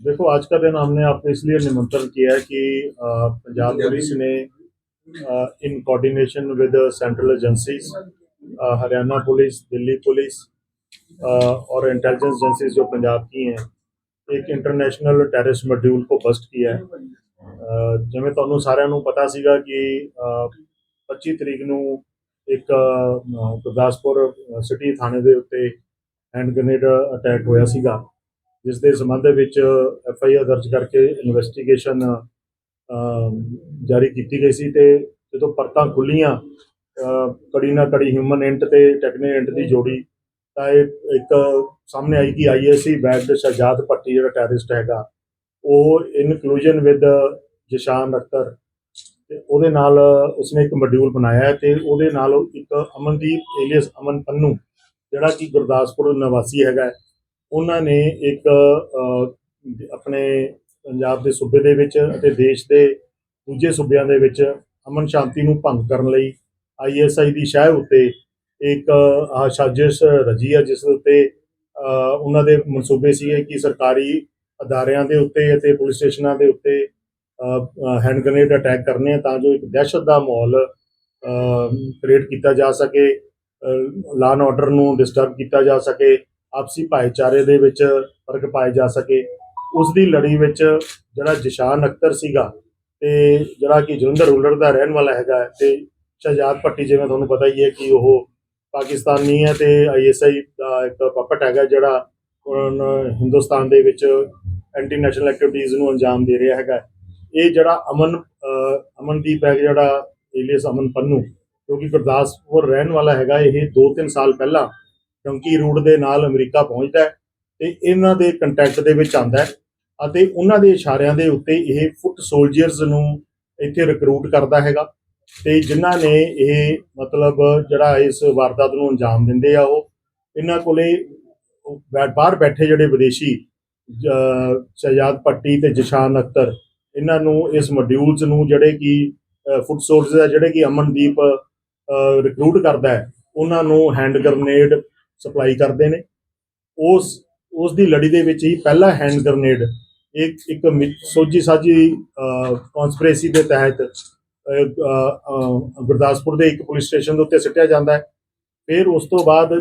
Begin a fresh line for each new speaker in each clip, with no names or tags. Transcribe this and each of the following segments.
देखो आज का दिन हमने आपको इसलिए निमंत्रण किया है कि अ, पंजाब पुलिस ने in coordination with central agencies Haryana police Delhi police अ, और इंटेलिजेंस एजेंसीज जो पंजाब की हैं ਇੱਕ ਇੰਟਰਨੈਸ਼ਨਲ ਟੈਰਰਿਸਟ ਮੋਡਿਊਲ ਕੋ ਬਸਟ ਕੀਤਾ ਹੈ ਅ, ਜਿਵੇਂ ਤੁਹਾਨੂੰ ਸਾਰਿਆਂ ਨੂੰ ਪਤਾ ਸੀਗਾ ਕਿ ਅ, 25 ਤਰੀਕ ਨੂੰ ਇੱਕ ਅ, ਗੁਰਦਾਸਪੁਰ ਸਿਟੀ ਥਾਣੇ ਦੇ ਉੱਤੇ ਹੈਂਡ ਗ੍ਰੇਨੇਡ ਅਟੈਕ ਹੋਇਆ ਸੀਗਾ ਜਿਸ ਦੇ ਸੰਬੰਧ ਦੇ ਵਿੱਚ ਐਫ ਆਈ ਆਰ ਦਰਜ ਕਰਕੇ ਇਨਵੈਸਟੀਗੇਸ਼ਨ ਜਾਰੀ ਕੀਤੀ ਗਈ ਸੀ ਤੇ ਜਦੋਂ ਪਰਤਾਂ ਖੁੱਲੀਆਂ ਕੜੀ ਨਾ ਕੜੀ ਹਿਊਮਨ ਇੰਟ ਤੇ ਟੈਕਨੀਕਲ ਇੰਟ ਦੀ ਜੋੜੀ, ਤਾਂ ਇਹ ਇੱਕ ਸਾਹਮਣੇ ਆਈ ਕਿ ਆਈਐਸਸੀ ਦੇ ਸ਼ਹਜਾਦ ਪੱਟੀ ਜਿਹੜਾ ਟੈਰਰਿਸਟ ਹੈਗਾ, ਉਹ ਇਨਕਲੂਜਨ ਵਿਦ ਜਸ਼ਾਨ ਅਖਤਰ, ਤੇ ਉਹਦੇ ਨਾਲ ਉਸਨੇ ਇੱਕ ਮੋਡਿਊਲ ਬਣਾਇਆ ਹੈ ਤੇ ਉਹਦੇ ਨਾਲ ਇੱਕ ਅਮਨਦੀਪ ਏਲੀਅਸ ਅਮਨ ਪੰਨੂ ਜਿਹੜਾ ਕਿ ਗੁਰਦਾਸਪੁਰ ਨਿਵਾਸੀ ਹੈਗਾ ਉਹਨਾਂ ਨੇ ਇੱਕ ਆਪਣੇ ਪੰਜਾਬ ਦੇ ਸੂਬੇ ਦੇ ਵਿੱਚ ਅਤੇ ਦੇਸ਼ ਦੇ ਦੂਜੇ ਸੂਬਿਆਂ ਦੇ ਵਿੱਚ ਅਮਨ ਸ਼ਾਂਤੀ ਨੂੰ ਭੰਗ ਕਰਨ ਲਈ ਆਈਐਸਆਈ ਦੀ ਸ਼ਾਹ ਉੱਤੇ ਇੱਕ ਸਾਜ਼ਿਸ਼ ਰਜੀ ਹੈ, ਜਿਸ ਉੱਤੇ ਉਹਨਾਂ ਦੇ ਮਨਸੂਬੇ ਸੀਗੇ ਕਿ ਸਰਕਾਰੀ ਅਦਾਰਿਆਂ ਦੇ ਉੱਤੇ ਅਤੇ ਪੁਲਿਸ ਸਟੇਸ਼ਨਾਂ ਦੇ ਉੱਤੇ ਹੈਂਡ ਗ੍ਰੇਨੇਡ ਅਟੈਕ ਕਰਨੇ ਆ ਤਾਂ ਜੋ ਇੱਕ ਦਹਿਸ਼ਤ ਦਾ ਮਾਹੌਲ ਕ੍ਰੀਏਟ ਕੀਤਾ ਜਾ ਸਕੇ। ਲਾਅ ਐਂਡ ਆਰਡਰ ਨੂੰ ਡਿਸਟਰਬ ਕੀਤਾ ਜਾ ਸਕੇ, ਆਪਸੀ ਭਾਈਚਾਰੇ ਦੇ ਵਿੱਚ ਫ਼ਰਕ ਪਾਏ ਜਾ ਸਕੇ। ਉਸ ਦੀ ਲੜੀ ਵਿੱਚ ਜਿਹੜਾ ਜਸ਼ਾਨ ਅਖਤਰ ਸੀਗਾ ਤੇ ਜਿਹੜਾ ਕਿ ਜਲੰਧਰ ਰੂਲਰ ਦਾ ਰਹਿਣ ਵਾਲਾ ਹੈਗਾ ਹੈ ਤੇ ਸ਼ਹਜਾਦ ਪੱਟੀ ਜਿਵੇਂ ਤੁਹਾਨੂੰ ਪਤਾ ਹੀ ਹੈ ਕਿ ਉਹ ਪਾਕਿਸਤਾਨੀ ਹੈ ਤੇ ਆਈਐਸਆਈ ਦਾ ਇੱਕ ਪਪਟ ਹੈਗਾ ਜਿਹੜਾ ਹਿੰਦੁਸਤਾਨ ਦੇ ਵਿੱਚ ਐਂਟੀ ਨੈਸ਼ਨਲ ਐਕਟੀਵਿਟੀਜ਼ ਨੂੰ ਅੰਜਾਮ ਦੇ ਰਿਹਾ ਹੈਗਾ ਇਹ ਜਿਹੜਾ ਅਮਨ ਅਮਨਦੀਪ ਹੈ ਜਿਹੜਾ ਏਲੀਅਸ ਅਮਨ ਪੰਨੂ ਕਿਉਂਕਿ ਗੁਰਦਾਸਪੁਰ ਰਹਿਣ ਵਾਲਾ ਹੈਗਾ ਇਹ 2-3 ਸਾਲ ਪਹਿਲਾਂ, ਕਿਉਂਕਿ ਰੂਟ ਦੇ ਨਾਲ ਅਮਰੀਕਾ ਪਹੁੰਚਦਾ ਹੈ ਤੇ ਇਹਨਾਂ ਦੇ ਕੰਟੈਕਟ ਦੇ ਵਿੱਚ ਆਂਦਾ ਹੈ ਅਤੇ ਉਹਨਾਂ ਦੇ ਇਸ਼ਾਰਿਆਂ ਦੇ ਉੱਤੇ ਇਹ ਫੁੱਟ ਸੋਲਜਰਸ ਨੂੰ ਇੱਥੇ ਰਿਕਰੂਟ ਕਰਦਾ ਹੈਗਾ ਤੇ ਜਿਨ੍ਹਾਂ ਨੇ ਇਹ ਮਤਲਬ ਜਿਹੜਾ ਇਸ ਵਾਰਦਾਤ ਨੂੰ ਅੰਜਾਮ ਦਿੰਦੇ ਆ ਉਹ, ਇਹਨਾਂ ਕੋਲੇ ਬੈ- ਬਾਹਰ ਬੈਠੇ ਜਿਹੜੇ ਵਿਦੇਸ਼ੀ ਸ਼ਹਿਜਾਦ ਸ਼ਹਜਾਦ ਪੱਟੀ ਤੇ ਜਸ਼ਾਨ ਅਖਤਰ, ਇਹਨਾਂ ਨੂੰ ਇਸ ਮੋਡਿਊਲਸ ਨੂੰ ਜਿਹੜੇ ਕਿ ਫੁੱਟ ਸੋਲਜਰਸ ਆ ਜਿਹੜੇ ਕਿ ਅਮਨਦੀਪ ਰਿਕਰੂਟ ਕਰਦਾ ਹੈ, ਉਹਨਾਂ ਨੂੰ ਹੈਂਡ ਗ੍ਰਨੇਡ ਸਪਲਾਈ ਕਰਦੇ ਨੇ। ਉਸ ਉਸ ਦੀ ਲੜੀ ਦੇ ਵਿੱਚ ਹੀ ਪਹਿਲਾ ਹੈਂਡ ਗ੍ਰਨੇਡ ਇੱਕ ਇੱਕ ਮਿ- ਸੋਝੀ ਸਾਜੀ ਕਨਸਪੀਰੇਸੀ ਦੇ ਤਹਿਤ ਗੁਰਦਾਸਪੁਰ ਦੇ ਇੱਕ ਪੁਲਿਸ ਸਟੇਸ਼ਨ ਦੇ ਉੱਤੇ ਸਿੱਟਿਆ ਜਾਂਦਾ ਹੈ। ਫਿਰ ਉਸ ਤੋਂ ਬਾਅਦ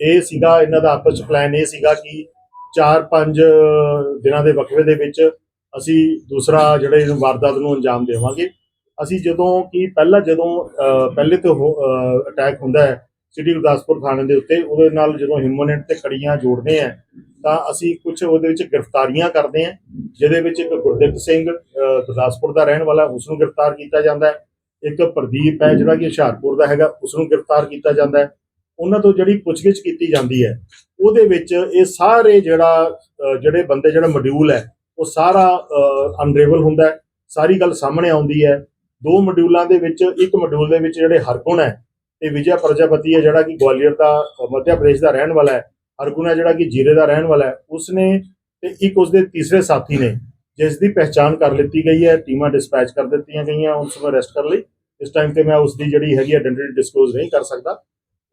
ਇਹ ਸੀਗਾ, ਇਹਨਾਂ ਦਾ ਆਪਸ ਚ ਪਲਾਨ ਇਹ ਸੀਗਾ ਕਿ 4-5 ਦਿਨਾਂ ਦੇ ਵਕਫੇ ਦੇ ਵਿੱਚ ਅਸੀਂ ਦੂਸਰਾ ਜਿਹੜੇ ਵਾਰਦਾਤ ਨੂੰ ਅੰਜਾਮ ਦੇਵਾਂਗੇ। ਅਸੀਂ ਜਦੋਂ ਕਿ ਪਹਿਲਾਂ ਜਦੋਂ ਪਹਿਲੇ ਤੋਂ ਅਟੈਕ ਹੁੰਦਾ ਹੈ ਸਿਟੀ ਗੁਰਦਾਸਪੁਰ ਥਾਣੇ ਦੇ ਉੱਤੇ, ਉਹਦੇ ਨਾਲ ਜਦੋਂ ਹਿਊਮਨਿਟ ਤੇ ਕੜੀਆਂ ਜੋੜਦੇ ਆ ਤਾਂ ਅਸੀਂ ਕੁਝ ਉਹਦੇ ਵਿੱਚ ਗ੍ਰਿਫਤਾਰੀਆਂ ਕਰਦੇ ਆ ਜਿਹਦੇ ਵਿੱਚ ਇੱਕ ਗੁਰਦਿੱਤ ਸਿੰਘ ਗੁਰਦਾਸਪੁਰ ਦਾ ਰਹਿਣ ਵਾਲਾ ਉਸ ਨੂੰ ਗ੍ਰਿਫਤਾਰ ਕੀਤਾ ਜਾਂਦਾ ਹੈ। ਇੱਕ ਪ੍ਰਦੀਪ ਹੈ, ਜਿਹੜਾ ਕਿ ਹੁਸ਼ਿਆਰਪੁਰ ਦਾ ਹੈਗਾ ਉਸ ਨੂੰ ਗ੍ਰਿਫਤਾਰ ਕੀਤਾ ਜਾਂਦਾ ਹੈ। ਉਹਨਾਂ ਤੋਂ ਜਿਹੜੀ ਪੁੱਛਗਿੱਛ ਕੀਤੀ ਜਾਂਦੀ ਹੈ, ਉਹਦੇ ਵਿੱਚ ਇਹ ਸਾਰੇ ਜਿਹੜਾ ਜਿਹੜੇ ਬੰਦੇ ਜਿਹੜਾ ਮੋਡਿਊਲ ਹੈ, ਉਹ ਸਾਰਾ ਅਨਰੇਵਲ ਹੁੰਦਾ ਹੈ, ਸਾਰੀ ਗੱਲ ਸਾਹਮਣੇ ਆਉਂਦੀ ਹੈ। ਦੋ ਮੋਡਿਊਲਾਂ ਦੇ ਵਿੱਚ ਇੱਕ ਮੋਡਿਊਲ ਦੇ ਵਿੱਚ ਜਿਹੜੇ ਹਰਗੁਣ ਹੈ ਤੇ ਵਿਜੇ ਪ੍ਰਜਾਪਤੀ ਹੈ ਜਿਹੜਾ ਕਿ ਗਵਾਲੀਅਰ ਦਾ ਅ, ਮੱਧ ਪ੍ਰਦੇਸ਼ ਦਾ ਰਹਿਣ ਵਾਲਾ ਹੈ। ਹਰਗੁਣ ਹੈ ਜਿਹੜਾ ਕਿ ਜੀਰੇ ਦਾ ਰਹਿਣ ਵਾਲਾ ਹੈ। ਉਸਨੇ ਤੇ ਇੱਕ ਉਸਦੇ ਤੀਸਰੇ ਸਾਥੀ ਨੇ ਜਿਸ ਦੀ ਪਹਿਚਾਣ ਕਰ ਲਿੱਤੀ ਗਈ ਹੈ ਟੀਮਾਂ ਡਿਸਪੈਚ ਕਰ ਦਿੱਤੀਆਂ ਗਈਆਂ ਉਸ ਨੂੰ ਅਰੈਸਟ ਕਰਨ ਲਈ। ਇਸ ਟਾਈਮ ਤੇ ਮੈਂ ਉਸ ਦੀ ਜਿਹੜੀ ਹੈਗੀ ਆਇਡੈਂਟੀ ਡਿਸਕਲੋਜ਼ ਨਹੀਂ ਕਰ ਸਕਦਾ।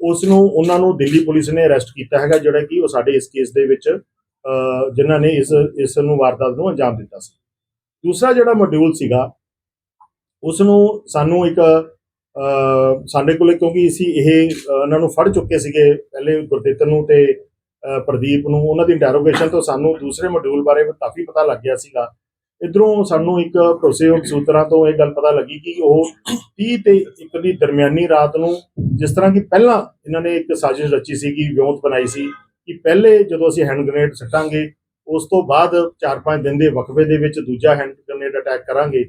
ਉਸ ਨੂੰ ਉਹਨਾਂ ਨੂੰ ਦਿੱਲੀ ਪੁਲਿਸ ਨੇ ਅਰੈਸਟ ਕੀਤਾ ਹੈਗਾ ਜਿਹੜਾ ਕਿ ਉਹ ਸਾਡੇ ਇਸ ਕੇਸ ਦੇ ਵਿੱਚ ਅ, ਜਿਨ੍ਹਾਂ ਨੇ ਇਸ ਇਸ ਨੂੰ ਵਾਰਦਾਤ ਨੂੰ ਅੰਜਾਮ ਦਿੱਤਾ ਸੀ। ਦੂਸਰਾ ਜਿਹੜਾ ਮੋਡਿਊਲ ਸੀਗਾ ਉਸ ਨੂੰ ਸਾਨੂੰ ਇੱਕ ਸਾਡੇ ਕੋਲੇ ਕਿਉਂਕਿ ਅਸੀਂ ਇਹ ਅ, ਉਹਨਾਂ ਨੂੰ ਫੜ ਚੁੱਕੇ ਸੀਗੇ ਪਹਿਲੇ ਗੁਰਦਿੱਤ ਨੂੰ ਤੇ ਪ੍ਰਦੀਪ ਨੂੰ ਉਹਨਾਂ ਦੀ ਇੰਟਰੋਗੇਸ਼ਨ ਤੋਂ ਸਾਨੂੰ ਦੂਸਰੇ ਮੋਡਿਊਲ ਬਾਰੇ ਕਾਫੀ ਪਤਾ ਲੱਗ ਗਿਆ ਸੀਗਾ। ਇਧਰੋਂ ਸਾਨੂੰ ਇੱਕ ਭਰੋਸੇਯੋਗ ਸੂਤਰਾਂ ਤੋਂ ਇਹ ਗੱਲ ਪਤਾ ਲੱਗੀ ਕਿ ਉਹ 30 ਤੇ ਇੱਕ ਦੀ ਦਰਮਿਆਨੀ ਰਾਤ ਨੂੰ ਜਿਸ ਤਰ੍ਹਾਂ ਕਿ ਪਹਿਲਾਂ ਇਹਨਾਂ ਨੇ ਇੱਕ ਸਾਜ਼ਿਸ਼ ਰਚੀ ਸੀਗੀ ਵਿਉਂਤ ਬਣਾਈ ਸੀ ਕਿ ਪਹਿਲੇ ਜਦੋਂ ਅਸੀਂ ਹੈਂਡ ਗ੍ਰੇਨੇਡ ਸੱਟਾਂਗੇ ਉਸ ਤੋਂ ਬਾਅਦ 4-5 ਦਿਨ ਦੇ ਵਕਫੇ ਦੇ ਵਿੱਚ ਦੂਜਾ ਹੈਂਡ ਗ੍ਰੇਨੇਡ ਅਟੈਕ ਕਰਾਂਗੇ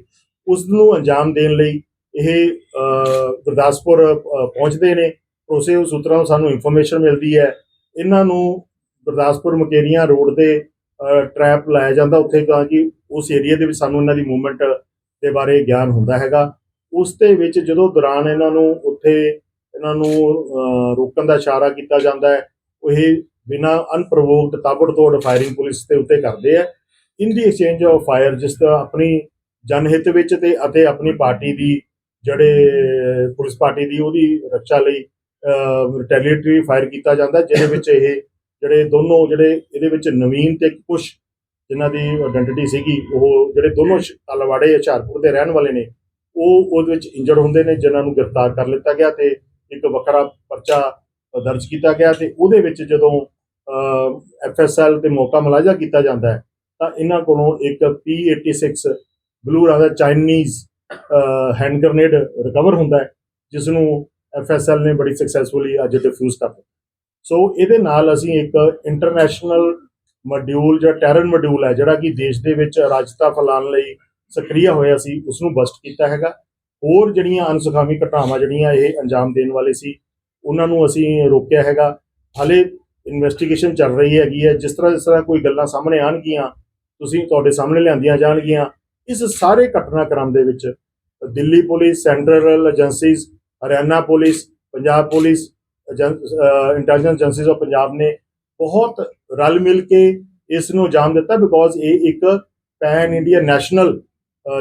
ਉਸ ਨੂੰ ਅੰਜਾਮ ਦੇਣ ਲਈ ਇਹ ਗੁਰਦਾਸਪੁਰ ਪਹੁੰਚਦੇ ਨੇ। ਭਰੋਸੇਯੋਗ ਸੂਤਰਾਂ ਤੋਂ ਸਾਨੂੰ ਇਨਫੋਰਮੇਸ਼ਨ ਮਿਲਦੀ ਹੈ। ਇਹਨਾਂ ਨੂੰ ਗੁਰਦਾਸਪੁਰ ਮਕੇਰੀਆਂ ਰੋਡ 'ਤੇ ਟ੍ਰੈਪ ਲਾਇਆ ਜਾਂਦਾ। ਉੱਥੇ ਤਾਂ ਕਿ ਉਸ ਏਰੀਆ ਦੇ ਵਿੱਚ ਸਾਨੂੰ ਇਹਨਾਂ ਦੀ ਮੂਵਮੈਂਟ ਦੇ ਬਾਰੇ ਗਿਆਨ ਹੁੰਦਾ ਹੈਗਾ। ਉਸ ਦੇ ਵਿੱਚ ਜਦੋਂ ਦੌਰਾਨ ਇਹਨਾਂ ਨੂੰ ਉੱਥੇ ਇਹਨਾਂ ਨੂੰ ਰੋਕਣ ਦਾ ਇਸ਼ਾਰਾ ਕੀਤਾ ਜਾਂਦਾ ਹੈ, ਉਹ ਇਹ ਬਿਨਾ ਅਨਪ੍ਰੋਵੋਕਡ ਤਾਬੜਤੋੜ ਫਾਇਰਿੰਗ ਪੁਲਿਸ ਦੇ ਉੱਤੇ ਕਰਦੇ ਆ in the exchange of fire ਜਿਸ ਦਾ ਆਪਣੀ ਜਨਹਿਤ ਵਿੱਚ ਤੇ ਅਤੇ ਆਪਣੀ ਪਾਰਟੀ ਦੀ ਜਿਹੜੇ ਪੁਲਿਸ ਪਾਰਟੀ ਦੀ ਉਹਦੀ ਰੱਖਿਆ ਲਈ ਰਿਟੈਲੀਏਟਰੀ ਫਾਇਰ ਕੀਤਾ ਜਾਂਦਾ, ਜਿਹਦੇ ਵਿੱਚ ਇਹ ਜਿਹੜੇ ਦੋਨੋਂ ਜਿਹੜੇ ਇਹਦੇ ਵਿੱਚ ਨਵੀਨ ਤੇ ਕੁਸ਼ ਜਿਨ੍ਹਾਂ ਦੀ ਆਇਡੈਂਟੀਟੀ ਸੀਗੀ, ਉਹ ਜਿਹੜੇ ਦੋਨੋਂ ਸ਼- ਤਲਵਾੜੇ ਹੁਸ਼ਿਆਰਪੁਰ ਦੇ ਰਹਿਣ ਵਾਲੇ ਨੇ, ਉਹ ਉਹਦੇ ਵਿੱਚ ਇੰਜਰਡ ਹੁੰਦੇ ਨੇ, ਜਿਨ੍ਹਾਂ ਨੂੰ ਗ੍ਰਿਫਤਾਰ ਕਰ ਲਿੱਤਾ ਗਿਆ ਤੇ ਇੱਕ ਵੱਖਰਾ ਪਰਚਾ ਦਰਜ ਕੀਤਾ ਗਿਆ ਤੇ ਉਹਦੇ ਵਿੱਚ ਜਦੋਂ ਐਫਐਸਐਲ ਤੇ ਮੌਕਾ ਮੁਲਾਜ਼ਾ ਕੀਤਾ ਜਾਂਦਾ ਹੈ, ਤਾਂ ਇਹਨਾਂ ਕੋਲੋਂ ਇੱਕ P86 ਬਲੂ ਰੰਗ ਦਾ ਚਾਈਨੀਜ਼ ਹੈਂਡ ਗ੍ਰਨੇਡ ਰਿਕਵਰ ਹੁੰਦਾ ਹੈ ਜਿਸ ਨੂੰ ਐਫਐਸਐਲ ਨੇ ਬੜੀ ਸਕਸੈਸਫੁਲੀ ਅੱਜ ਡਿਫਿਊਜ਼ ਕਰ ਸੋ ਇਹਦੇ ਨਾਲ ਅਸੀਂ ਇੱਕ ਇੰਟਰਨੈਸ਼ਨਲ ਮੋਡਿਊਲ ਜਾਂ ਟੈਰਨ ਮੋਡਿਊਲ ਹੈ, ਜਿਹੜਾ ਕਿ ਦੇਸ਼ ਦੇ ਵਿੱਚ ਰਾਜਤਾ ਫੈਲਾਉਣ ਲਈ ਸਕਰੀਆ ਹੋਇਆ ਸੀ ਉਸ ਨੂੰ ਬਸਟ ਕੀਤਾ ਹੈਗਾ। ਹੋਰ ਜਿਹੜੀਆਂ ਅਨਸੁਖਾਵੀ ਘਟਨਾਵਾਂ ਜਿਹੜੀਆਂ ਇਹ ਅੰਜਾਮ ਦੇਣ ਵਾਲੇ ਸੀ, ਉਹਨਾਂ ਨੂੰ ਅਸੀਂ ਰੋਕਿਆ ਹੈਗਾ। ਹਾਲੇ ਇਨਵੈਸਟੀਗੇਸ਼ਨ ਚੱਲ ਰਹੀ ਹੈਗੀ ਹੈ। ਜਿਸ ਤਰ੍ਹਾਂ ਜਿਸ ਤਰ੍ਹਾਂ ਕੋਈ ਗੱਲਾਂ ਸਾਹਮਣੇ ਆਣਗੀਆਂ ਤੁਸੀਂ ਤੁਹਾਡੇ ਸਾਹਮਣੇ ਲਿਆਂਦੀਆਂ ਜਾਣਗੀਆਂ ਇਸ ਸਾਰੇ ਘਟਨਾਕ੍ਰਮ ਦੇ ਵਿੱਚ Delhi police, central agencies, Haryana police, Punjab police intelligence agencies of Punjab ਨੇ ਬਹੁਤ ਰਲ ਮਿਲ ਕੇ ਇਸ ਨੂੰ ਅੰਜਾਮ ਦਿੱਤਾ ਬਿਕੋਜ਼ ਇਹ ਇੱਕ ਪੈਨ ਇੰਡੀਆ ਨੈਸ਼ਨਲ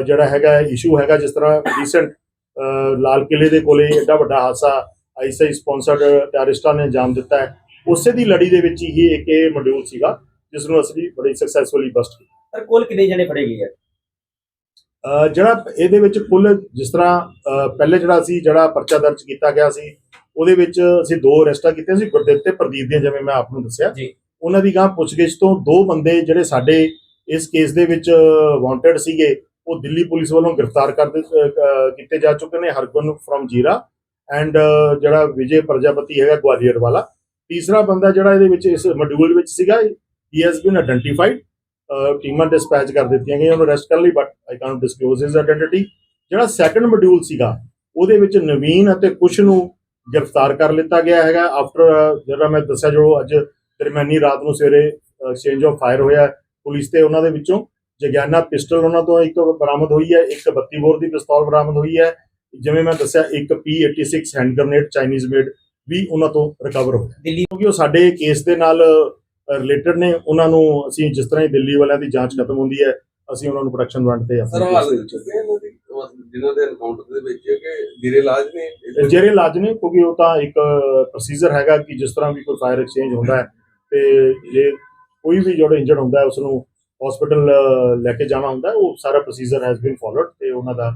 ਜਿਹੜਾ ਹੈਗਾ ਇਸ਼ੂ ਹੈਗਾ ਜਿਸ ਤਰ੍ਹਾਂ ਰੀਸੈਂਟ ਲਾਲ ਕਿਲੇ ਦੇ ਕੋਲੇ ਐਡਾ ਵੱਡਾ ਹਾਦਸਾ ਆਈਸੀਆਈ ਸਪਾਂਸਰਡ ਟੈਰਰਿਸਟਾਂ ਨੇ ਅੰਜਾਮ ਦਿੱਤਾ ਹੈ। ਉਸੇ ਦੀ ਲੜੀ ਦੇ ਵਿੱਚ ਹੀ ਇੱਕ ਇਹ ਮੋਡਿਊਲ ਸੀਗਾ, ਜਿਸ ਨੂੰ ਅਸੀਂ ਬੜੀ ਸਕਸੈਸਫੁਲੀ ਬਸਟ ਕੀਤਾ।
ਸਰ, ਕੋਲ ਕਿੰਨੇ ਜਣੇ ਫੜੇ ਗਏ ਆ?
ਜਿਹੜਾ ਇਹਦੇ ਵਿੱਚ ਕੁੱਲ ਜਿਸ ਤਰ੍ਹਾਂ ਪਹਿਲੇ ਜਿਹੜਾ ਸੀ ਜਿਹੜਾ ਪਰਚਾ ਦਰਜ ਕੀਤਾ ਗਿਆ ਸੀ ਉਹਦੇ ਵਿੱਚ ਅਸੀਂ ਦੋ ਅਰੈਸਟਾਂ ਕੀਤੀਆਂ ਸੀ ਗੁਰਦੇਵ ਤੇ ਪ੍ਰਦੀਪ ਦੀਆਂ ਜਿਵੇਂ ਮੈਂ ਆਪ ਨੂੰ ਦੱਸਿਆ
ਜੀ।
ਉਹਨਾਂ ਦੀ ਗਾਂ ਪੁੱਛਗਿੱਛ ਤੋਂ ਦੋ ਬੰਦੇ ਜਿਹੜੇ ਸਾਡੇ ਇਸ ਕੇਸ ਦੇ ਵਿੱਚ ਵਾਂਟਡ ਸੀਗੇ ਉਹ ਦਿੱਲੀ ਪੁਲਿਸ ਵੱਲੋਂ ਗ੍ਰਿਫਤਾਰ ਕਰ ਕੀਤੇ ਜਾ ਚੁੱਕੇ ਨੇ ਹਰਗੁਨ ਫਰਮ ਜੀਰਾ ਐਂਡ ਜਿਹੜਾ ਵਿਜੇ ਪ੍ਰਜਾਪਤੀ ਹੈਗਾ ਗਵਾਲੀਅਰ ਵਾਲਾ ਤੀਸਰਾ ਬੰਦਾ ਜਿਹੜਾ ਇਹਦੇ ਵਿੱਚ ਇਸ ਮੋਡਿਊਲ ਵਿੱਚ ਸੀਗਾ ਹੀ ਹੈਜ਼ ਬੀਨ ਆਇਡੈਂਟੀਫਾਈਡ ਟੀਮਾਂ ਡਿਸਪੈਚ ਕਰ ਦਿੱਤੀਆਂ ਗਈਆਂ ਉਹਨੂੰ ਅਰੈਸਟ ਕਰਨ ਲਈ but I can't disclose his identity ਜਿਹੜਾ ਸੈਕੰਡ ਮੋਡਿਊਲ ਸੀਗਾ ਉਹਦੇ ਵਿੱਚ ਨਵੀਨ ਅਤੇ ਕੁਸ਼ ਨੂੰ ਗ੍ਰਿਫਤਾਰ ਕਰ ਲਿੱਤਾ ਗਿਆ ਹੈਗਾ। ਆਫਟਰ ਜਿਹੜਾ ਮੈਂ ਦੱਸਿਆ ਜੋ ਅੱਜ ਦਰਮਿਆਨੀ ਰਾਤ ਨੂੰ ਸਵੇਰੇ ਐਕਸਚੇਂਜ ਆਫ ਫਾਇਰ ਹੋਇਆ ਪੁਲਿਸ ਤੇ ਉਹਨਾਂ ਦੇ ਵਿੱਚੋਂ ਜਗਿਆਨਾ ਪਿਸਟਲ ਉਹਨਾਂ ਤੋਂ ਇੱਕ ਬਰਾਮਦ ਹੋਈ ਹੈ ਇੱਕ 32 ਬੋਰ ਦੀ ਪਿਸਤੌਲ ਬਰਾਮਦ ਹੋਈ ਹੈ। ਜਿਵੇਂ ਮੈਂ ਦੱਸਿਆ ਇੱਕ P86 hand grenade Chinese made ਵੀ ਉਹਨਾਂ ਤੋਂ ਰਿਕਵਰ ਹੋਇਆ।
ਦਿੱਲੀ
ਕਿਉਂਕਿ ਉਹ ਸਾਡੇ ਕੇਸ ਦੇ ਨਾਲ ਰਿਲੇਟਡ ਨੇ ਉਹਨਾਂ ਨੂੰ ਅਸੀਂ ਜਿਸ ਤਰ੍ਹਾਂ ਹੀ ਦਿੱਲੀ ਵਾਲਿਆਂ ਦੀ ਜਾਂਚ ਖਤਮ ਹੁੰਦੀ ਹੈ ਅਸੀਂ ਉਹਨਾਂ ਨੂੰ ਪ੍ਰੋਡਕਸ਼ਨ ਵਾਰੰਟ ਤੇ
ਸਰ ਹਾਲ
ਦੇ
ਜਿਨ੍ਹਾਂ ਐਨਕਾਊਂਟਰ ਦੇ ਵਿੱਚ ਕਿ ਜੀਰੇ ਇਲਾਜ ਨੇ?
ਜਿਹੜੇ ਇਲਾਜ ਨੇ ਕਿਉਂਕਿ ਉਹ ਤਾਂ ਇੱਕ ਪ੍ਰੋਸੀਜਰ ਹੈਗਾ ਕਿ ਜਿਸ ਤਰ੍ਹਾਂ ਵੀ ਕੋਈ ਫਾਇਰ ਐਕਸਚੇਂਜ ਹੁੰਦਾ ਹੈ ਤੇ ਜੇ ਕੋਈ ਵੀ ਜਿਹੜਾ ਇੰਜਰਡ ਹੁੰਦਾ ਹੈ ਉਸ ਨੂੰ ਹਸਪੀਟਲ ਲੈ ਕੇ ਜਾਣਾ ਹੁੰਦਾ ਉਹ ਸਾਰਾ ਪ੍ਰੋਸੀਜਰ ਹੈਜ਼ ਬੀਨ ਫਾਲੋਡ ਤੇ ਉਹਨਾਂ ਦਾ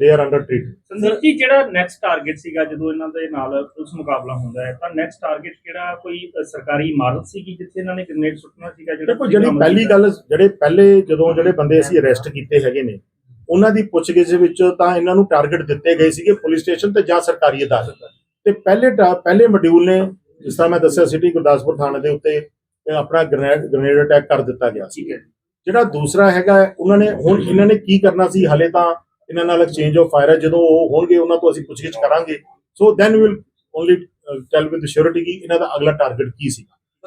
they are under treatment
Sandeep ji ਜਿਹੜਾ ਨੈਕਸਟ ਟਾਰਗੇਟ ਸੀਗਾ ਜਦੋਂ ਇਹਨਾਂ ਦੇ ਨਾਲ ਪੁਲਿਸ ਮੁਕਾਬਲਾ ਹੁੰਦਾ ਹੈ ਤਾਂ ਨੈਕਸਟ ਟਾਰਗੇਟ ਕਿਹੜਾ ਕੋਈ ਸਰਕਾਰੀ ਇਮਾਰਤ ਸੀਗੀ ਜਿੱਥੇ ਇਹਨਾਂ ਨੇ ਗ੍ਰੇਨੇਡ ਸੁੱਟਣਾ ਸੀਗਾ ਜਿਹੜਾ
ਦੇਖੋ ਜਿਹੜੀ ਪਹਿਲੀ ਗੱਲ ਜਿਹੜੇ ਪਹਿਲੇ ਜਦੋਂ ਜਿਹੜੇ ਬੰਦੇ ਅਸੀਂ ਅਰੈਸਟ ਕੀਤੇ ਹੈਗੇ ਨੇ ਉਹਨਾਂ ਦੀ ਪੁੱਛਗਿੱਛ ਵਿੱਚ ਤਾਂ ਇਹਨਾਂ ਨੂੰ ਟਾਰਗੇਟ ਦਿੱਤੇ ਗਏ ਸੀਗੇ ਪੁਲਿਸ ਸਟੇਸ਼ਨ ਤੇ ਜਾਂ ਸਰਕਾਰੀ ਅਦਾਲਤ ਤੇ ਪਹਿਲੇ ਪਹਿਲੇ ਮੋਡਿਊਲ ਨੇ ਜਿਸ ਤਰ੍ਹਾਂ ਮੈਂ ਦੱਸਿਆ ਸਿਟੀ ਗੁਰਦਾਸਪੁਰ ਥਾਣੇ ਦੇ ਉੱਤੇ ਆਪਣਾ ਗ੍ਰੇਨੇਡ ਗ੍ਰੇਨੇਡ ਅਟੈਕ ਕਰ ਦਿੱਤਾ ਗਿਆ ਸੀ। ਜਿਹੜਾ ਦੂਸਰਾ ਹੈਗਾ ਉਹਨਾਂ ਨੇ ਹੁਣ ਇਹਨਾਂ ਨੇ ਕੀ ਕਰਨਾ ਸੀ ਹਲੇ ਤਾਂ ਇਹਨਾਂ ਨਾਲ ਐਕਸਚੇਂਜ ਆਫ ਫਾਇਰ ਹੈ ਜਦੋਂ ਉਹ ਹੋਣਗੇ, ਉਹਨਾਂ ਤੋਂ ਅਸੀਂ ਪੁੱਛਗਿੱਛ ਕਰਾਂਗੇ। So then will only tell with surety ਕਿ ਇਹਨਾਂ ਦਾ ਅਗਲਾ ਟਾਰਗੇਟ ਕੀ ਸੀ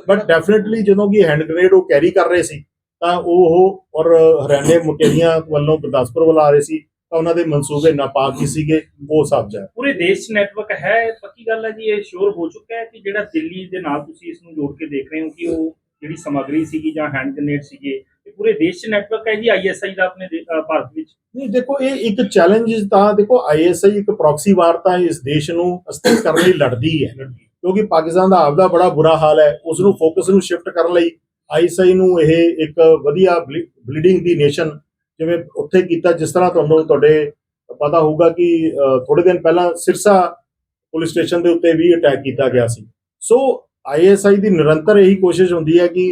ਬਟ ਡੈਫੀਨਿਟਲੀ ਜਦੋਂ ਕਿ ਹੈਂਡ ਗ੍ਰੇਨੇਡ ਉਹ ਕੈਰੀ ਕਰ ਰਹੇ ਸੀ, ਤਾਂ ਉਹ ਔਰ ਹਰਿਆਣੇ ਮੁਕੇਰੀਆਂ ਵੱਲੋਂ ਗੁਰਦਾਸਪੁਰ ਵੱਲ ਆ ਰਹੇ ਸੀ, ਤਾਂ ਉਹਨਾਂ ਦੇ ਮਨਸੂਬੇ ਨਾਪਾਕ ਹੀ ਸੀਗੇ, ਉਹ ਸਭ ਹੈ
ਪੂਰੇ ਦੇਸ਼ 'ਚ ਨੈਟਵਰਕ ਹੈ, ਪੱਕੀ ਗੱਲ ਹੈ ਜੀ, ਇਹ ਸ਼ੋਰ ਹੋ ਚੁੱਕਾ ਹੈ ਕਿ ਜਿਹੜਾ ਦਿੱਲੀ ਦੇ ਨਾਲ ਤੁਸੀਂ ਇਸ ਨੂੰ ਜੋੜ ਕੇ ਦੇਖ ਰਹੇ ਹੋ ਕਿ ਉਹ ਜਿਹੜੀ ਸਮੱਗਰੀ ਸੀਗੀ ਜਾਂ ਹੈਂਡ ਗ੍ਰੇਨੇਡ ਸੀਗੇ ਇਹ ਪੂਰੇ ਦੇਸ਼ 'ਚ ਨੈਟਵਰਕ ਹੈ ਜੀ ਆਈਐਸਆਈ ਦਾ ਆਪਣੇ ਭਾਰਤ ਵਿੱਚ?
ਨਹੀਂ ਦੇਖੋ ਇਹ ਇੱਕ ਚੈਲੰਜ ਤਾਂ ਦੇਖੋ ਆਈਐਸਆਈ ਇੱਕ ਪ੍ਰੌਕਸੀ ਵਾਰ ਤਾਂ ਇਸ ਦੇਸ਼ ਨੂੰ ਅਸਥਿਰ ਕਰਨ ਲਈ ਲੜਦੀ ਹੈ। ਕਿਉਂਕਿ ਪਾਕਿਸਤਾਨ ਦਾ ਆਪਦਾ ਬੜਾ ਬੁਰਾ ਹਾਲ ਹੈ ਉਸ ਨੂੰ ਫੋਕਸ ਨੂੰ ਸ਼ਿਫਟ ਕਰਨ ਲਈ ਆਈਐਸਆਈ ਨੂੰ ਇਹ ਇੱਕ ਵਧੀਆ ਬਲੀਡਿੰਗ ਦੀ ਨੇਸ਼ਨ ਜਿਵੇਂ ਉੱਥੇ ਕੀਤਾ ਜਿਸ ਤਰ੍ਹਾਂ ਤੁਹਾਨੂੰ ਤੁਹਾਡੇ ਪਤਾ ਹੋਊਗਾ ਕਿ ਥੋੜੇ ਦਿਨ ਪਹਿਲਾਂ ਸਿਰਸਾ ਪੁਲਿਸ ਸਟੇਸ਼ਨ ਦੇ ਉੱਤੇ ਵੀ ਅਟੈਕ ਕੀਤਾ ਗਿਆ ਸੀ। ਸੋ ਆਈਐਸਆਈ ਦੀ ਨਿਰੰਤਰ ਇਹੀ ਕੋਸ਼ਿਸ਼ ਹੁੰਦੀ ਹੈ ਕਿ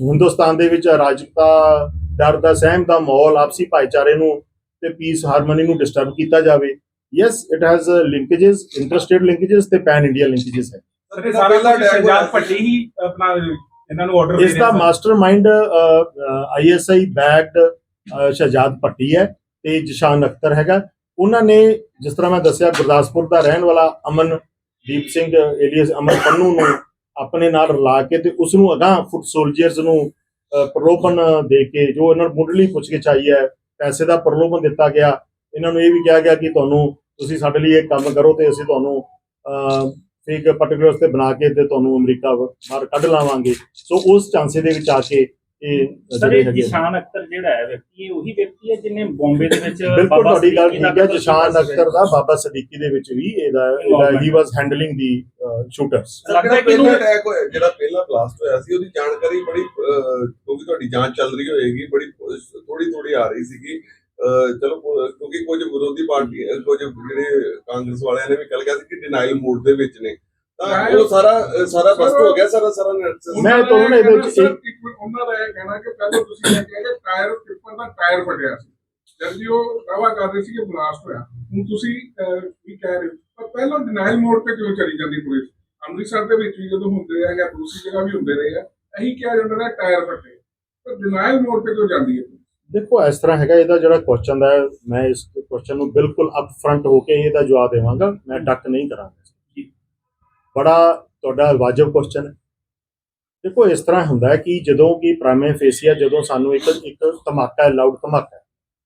ਹਿੰਦੁਸਤਾਨ ਦੇ ਵਿੱਚ ਅਰਾਜਕਤਾ ਡਰ ਦਾ ਸਹਿਮ ਦਾ ਮਾਹੌਲ ਆਪਸੀ ਭਾਈਚਾਰੇ ਨੂੰ ਤੇ ਪੀਸ ਹਾਰਮਨੀ ਨੂੰ ਡਿਸਟਰਬ ਕੀਤਾ ਜਾਵੇ। Yes it has linkages interstate linkages ਤੇ ਪੈਨ ਇੰਡੀਆ ਲਿੰਕੇजेस ਹੈ। ਇਸ ਦਾ mastermind ISI backed Shahzad Bhatti ਹੈ ਤੇ ਜਿਸ਼ਾਨ ਅਖਤਰ ਹੈਗਾ। ਉਹਨਾਂ ਨੇ ਜਿਸ ਤਰ੍ਹਾਂ ਮੈਂ ਦੱਸਿਆ ਗੁਰਦਾਸਪੁਰ ਦਾ ਰਹਿਣ ਵਾਲਾ ਅਮਨ ਅਮਨਦੀਪ ਸਿੰਘ ਏਲੀਅਸ ਅਮਨ ਪੰਨੂ ਨੂੰ ਆਪਣੇ ਨਾਲ ਰਲਾ ਕੇ ਤੇ ਉਸ ਨੂੰ ਅਗਾਹ ਫੁੱਟ ਸੋਲਜਰਸ ਨੂੰ ਪ੍ਰਲੋਭਨ ਦੇ ਕੇ ਜੋ ਇਹਨਾਂ ਨੂੰ ਮੁੱਢਲੀ ਪੁੱਛਗਿੱਛ ਆਈ ਹੈ, ਪੈਸੇ ਦਾ ਪ੍ਰਲੋਭਨ ਦਿੱਤਾ ਗਿਆ। ਇਹਨਾਂ ਨੂੰ ਇਹ ਵੀ ਕਿਹਾ ਗਿਆ ਕਿ ਤੁਹਾਨੂੰ ਤੁਸੀਂ ਸਾਡੇ ਲਈ ਇਹ ਕੰਮ ਕਰੋ ਤੇ ਅਸੀਂ ਤੁਹਾਨੂੰ ਫੇਕ ਪਾਰਟੀਕੂਲਰਸ ਤੇ ਬਣਾ ਕੇ ਤੇ ਤੁਹਾਨੂੰ ਅਮਰੀਕਾ ਬਾਹਰ ਕੱਢ ਲਾਵਾਂਗੇ। ਸੋ ਉਸ ਚਾਂਸੇ ਦੇ ਵਿੱਚ ਆ ਕੇ ਇਹ
ਸਰ
ਜਿਹੜੇ
ਇਹ
ਹੈਗੇ ਨੇ।
ਜਿਸ਼ਾਨ ਅਖਤਰ ਜਿਹੜਾ ਹੈ ਵਿਅਕਤੀ ਇਹ ਉਹੀ ਵਿਅਕਤੀ ਹੈ ਜਿਹਨੇ ਬੰਬੇ ਦੇ ਵਿੱਚ
ਬਿਲਕੁਲ
ਬਾਬਾ
ਤੁਹਾਡੀ ਗੱਲ
ਸਦੀਕੀ ਦਾ
ਠੀਕ ਹੈ
ਕਤਲ
ਜਸ਼ਾਨ
ਕੀਤਾ ਸੀ।
ਅਖਤਰ ਦਾ ਬਾਬਾ ਸਦੀਕੀ ਦੇ ਵਿੱਚ ਵੀ ਇਹਦਾ ਇਹਦਾ ਹੀ ਵਾਸ ਹੈਂਡਲਿੰਗ ਦੀ ਸ਼ੂਟਰਸ
ਲੱਗਦਾ
ਲੱਗਦਾ
ਕਿ
ਪਹਿਲਾ
ਇਹਨੂੰ-
ਅਟੈਕ ਹੋਇਆ ਜਿਹੜਾ ਪਹਿਲਾ ਬਲਾਸਟ ਹੋਇਆ ਸੀ ਉਹਦੀ ਜਾਣਕਾਰੀ ਬੜੀ ਅਹ, ਕਿਉਂਕਿ ਤੁਹਾਡੀ ਜਾਂਚ ਚੱਲ ਰਹੀ ਹੋਏਗੀ ਬੜੀ ਥੋੜੀ ਥੋੜੀ ਆ ਰਹੀ ਸੀਗੀ। ਚਲੋ ਕਿਉਂਕਿ ਕੁਝ ਵਿਰੋਧੀ ਪਾਰਟੀ ਕੁਝ ਜਿਹੜੇ ਕਾਂਗਰਸ ਵਾਲਿਆਂ ਨੇ ਵੀ ਕੱਲ ਕਿਹਾ ਸੀ ਕਿ ਡਿਨਾਈਲ ਮੋਡ ਦੇ ਵਿੱਚ ਨੇ। ਤਾਂ ਉਹ ਸਾਰਾ ਅਹ, ਸਾਰਾ ਬਸਤ ਹੋ ਗਿਆ ਸਾਰਾ ਸਾਰਾ narrative।
ਮੈਂ ਤੁਹਾਨੂੰ ਨਾ ਇਹਦੇ ਵਿੱਚ
ਸਰ
ਇੱਕ-
ਇੱਕ ਮਿੰਟ ਉਹਨਾਂ ਦਾ ਇਹ ਕਹਿਣਾ ਕਿ ਪਹਿਲਾਂ ਤੁਸੀਂ ਇਹ ਕਿਹਾ ਕਿ ਟਾਇਰ ਟਿੱਪਰ ਦਾ ਟਾਇਰ ਫਟਿਆ ਸੀ। ਜਦ ਜੀ ਉਹ ਦਾਵਾ ਕਰ ਰਹੇ ਸੀ ਕਿ ਬਲਾਸਟ ਹੋਇਆ। ਹੁਣ ਤੁਸੀਂ ਅਹ, ਵੀ ਕਹਿ ਰਹੇ ਹੋ। ਪਰ ਪਹਿਲਾਂ ਡਿਨਾਈਲ ਮੋਡ ਤੇ ਕਿਉਂ ਚਲੀ ਜਾਂਦੀ ਪੁਲਿਸ ਅੰਮ੍ਰਿਤਸਰ ਦੇ ਵਿੱਚ ਵੀ ਜਦੋਂ ਹੁੰਦੇ ਆ ਜਾਂ ਦੂਸਰੀ ਜਗ੍ਹਾ ਵੀ ਹੁੰਦੇ ਰਹੇ ਆ ਇਹੀ ਕਿਹਾ ਜਾਂਦਾ ਹੈ ਟਾਇਰ ਫਟੇ। ਪਰ ਡਿਨਾਈਲ ਮੋਡ ਤੇ ਕਿਉਂ ਜਾਂਦੀ ਹੈ
ਦੇਖੋ ਇਸ ਤਰ੍ਹਾਂ ਹੈਗਾ ਇਹਦਾ ਜਿਹੜਾ ਕੁਐਸਚਨ ਦਾ ਹੈ, ਮੈਂ ਇਸ ਕੁਐਸਚਨ ਨੂੰ ਬਿਲਕੁਲ ਅਪ ਫਰੰਟ ਹੋ ਕੇ ਇਹਦਾ ਜਵਾਬ ਦੇਵਾਂਗਾ। ਮੈਂ ਡੱਕ ਨਹੀਂ ਕਰਾਂਗਾ। ਬੜਾ ਤੁਹਾਡਾ ਵਾਜਬ ਕੁਐਸਚਨ ਦੇਖੋ ਇਸ ਤਰ੍ਹਾਂ ਹੁੰਦਾ ਹੈ ਕਿ ਜਦੋਂ ਕਿ ਪ੍ਰਾਈਮੇ ਫੇਸੀਆ ਜਦੋਂ ਸਾਨੂੰ ਇੱਕ ਇੱਕ ਧਮਾਕਾ ਲਾਊਡ ਧਮਾਕਾ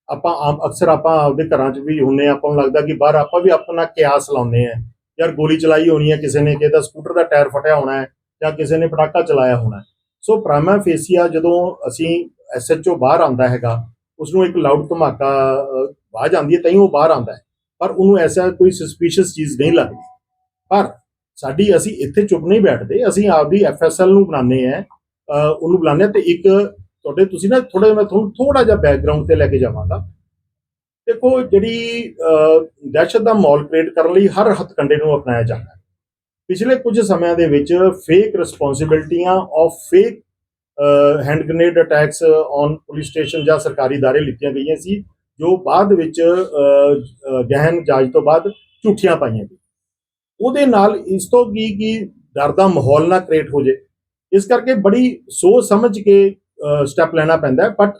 ਆਪਾਂ ਆਮ ਅਕਸਰ ਆਪਾਂ ਆਪਦੇ ਘਰਾਂ 'ਚ ਵੀ ਹੁੰਨੇ ਹਾਂ, ਆਪਾਂ ਨੂੰ ਲੱਗਦਾ ਕਿ ਬਾਹਰ ਆਪਾਂ ਵੀ ਆਪਣਾ ਕਿਆਸ ਲਾਉਂਦੇ ਆ ਯਾਰ ਗੋਲੀ ਚਲਾਈ ਹੋਣੀ ਹੈ ਕਿਸੇ ਨੇ ਕਿਸੇ ਦਾ ਸਕੂਟਰ ਦਾ ਟਾਇਰ ਫਟਿਆ ਹੋਣਾ ਹੈ ਜਾਂ ਕਿਸੇ ਨੇ ਪਟਾਕਾ ਚਲਾਇਆ ਹੋਣਾ ਸੋ ਪ੍ਰਾਈਮਾ ਫੇਸੀਆ ਜਦੋਂ ਅਸੀਂ ਐਸਐਚਓ ਬਾਹਰ ਆਉਂਦਾ ਹੈਗਾ ਉਸ ਨੂੰ ਇੱਕ ਲਾਊਡ ਧਮਾਕਾ ਅਹ, ਆਵਾਜ਼ ਆਉਂਦੀ ਹੈ ਤਾਂ ਹੀ ਉਹ ਬਾਹਰ ਆਉਂਦਾ ਹੈ। ਪਰ ਉਹਨੂੰ ਐਸਾ ਕੋਈ ਸਸਪੀਸ਼ੀਅਸ ਚੀਜ਼ ਨਹੀਂ ਲੱਗਦੀ। ਪਰ ਸਾਡੀ ਅਸੀਂ ਇੱਥੇ ਚੁੱਪ ਨਹੀਂ ਬੈਠਦੇ ਅਸੀਂ ਆਪਦੀ ਐਫਐਸਐਲ ਨੂੰ ਬਣਾਉਂਦੇ ਆ ਉਹਨੂੰ ਬੁਲਾਉਂਦੇ ਹਾਂ ਤੇ ਇੱਕ ਤੁਹਾਡੇ ਤੁਸੀਂ ਨਾ ਥੋੜਾ ਮੈਂ ਤੁਹਾਨੂੰ ਥੋੜਾ ਜਿਹਾ ਬੈਕਗ੍ਰਾਉਂਡ ਤੇ ਲੈ ਕੇ ਜਾਵਾਂਗਾ। ਦੇਖੋ ਜਿਹੜੀ ਦਹਿਸ਼ਤ ਦਾ ਮਾਹੌਲ ਕ੍ਰੀਏਟ ਕਰਨ ਲਈ ਹਰ ਹੱਥਕੰਡੇ ਨੂੰ ਅਪਣਾਇਆ ਜਾਂਦਾ ਹੈ। ਪਿਛਲੇ ਕੁਝ ਸਮਿਆਂ ਦੇ ਵਿੱਚ fake ਰਿਸਪੌਂਸਿਬਿਲਟੀਆਂ of fake hand grenade attacks on police station ਜਾਂ ਸਰਕਾਰੀ ਦਾਰੇ ਲਿੱਤੀਆਂ ਗਈਆਂ ਸੀ ਜੋ ਬਾਅਦ ਵਿੱਚ ਅਹ, ਅਹ, ਗਹਿਨ ਜਾਂਚ ਤੋਂ ਬਾਅਦ ਝੂਠੀਆਂ ਪਾਈਆਂ ਗਈਆਂ। ਉਹਦੇ ਨਾਲ ਇਸ ਤੋਂ ਕੀ ਕੀ ਡਰ ਦਾ ਮਾਹੌਲ ਨਾ ਕ੍ਰੀਏਟ ਹੋ ਜੇ। ਇਸ ਕਰਕੇ ਬੜੀ ਸੋਚ ਸਮਝ ਕੇ ਸਟੈਪ ਲੈਣਾ ਪੈਂਦਾ but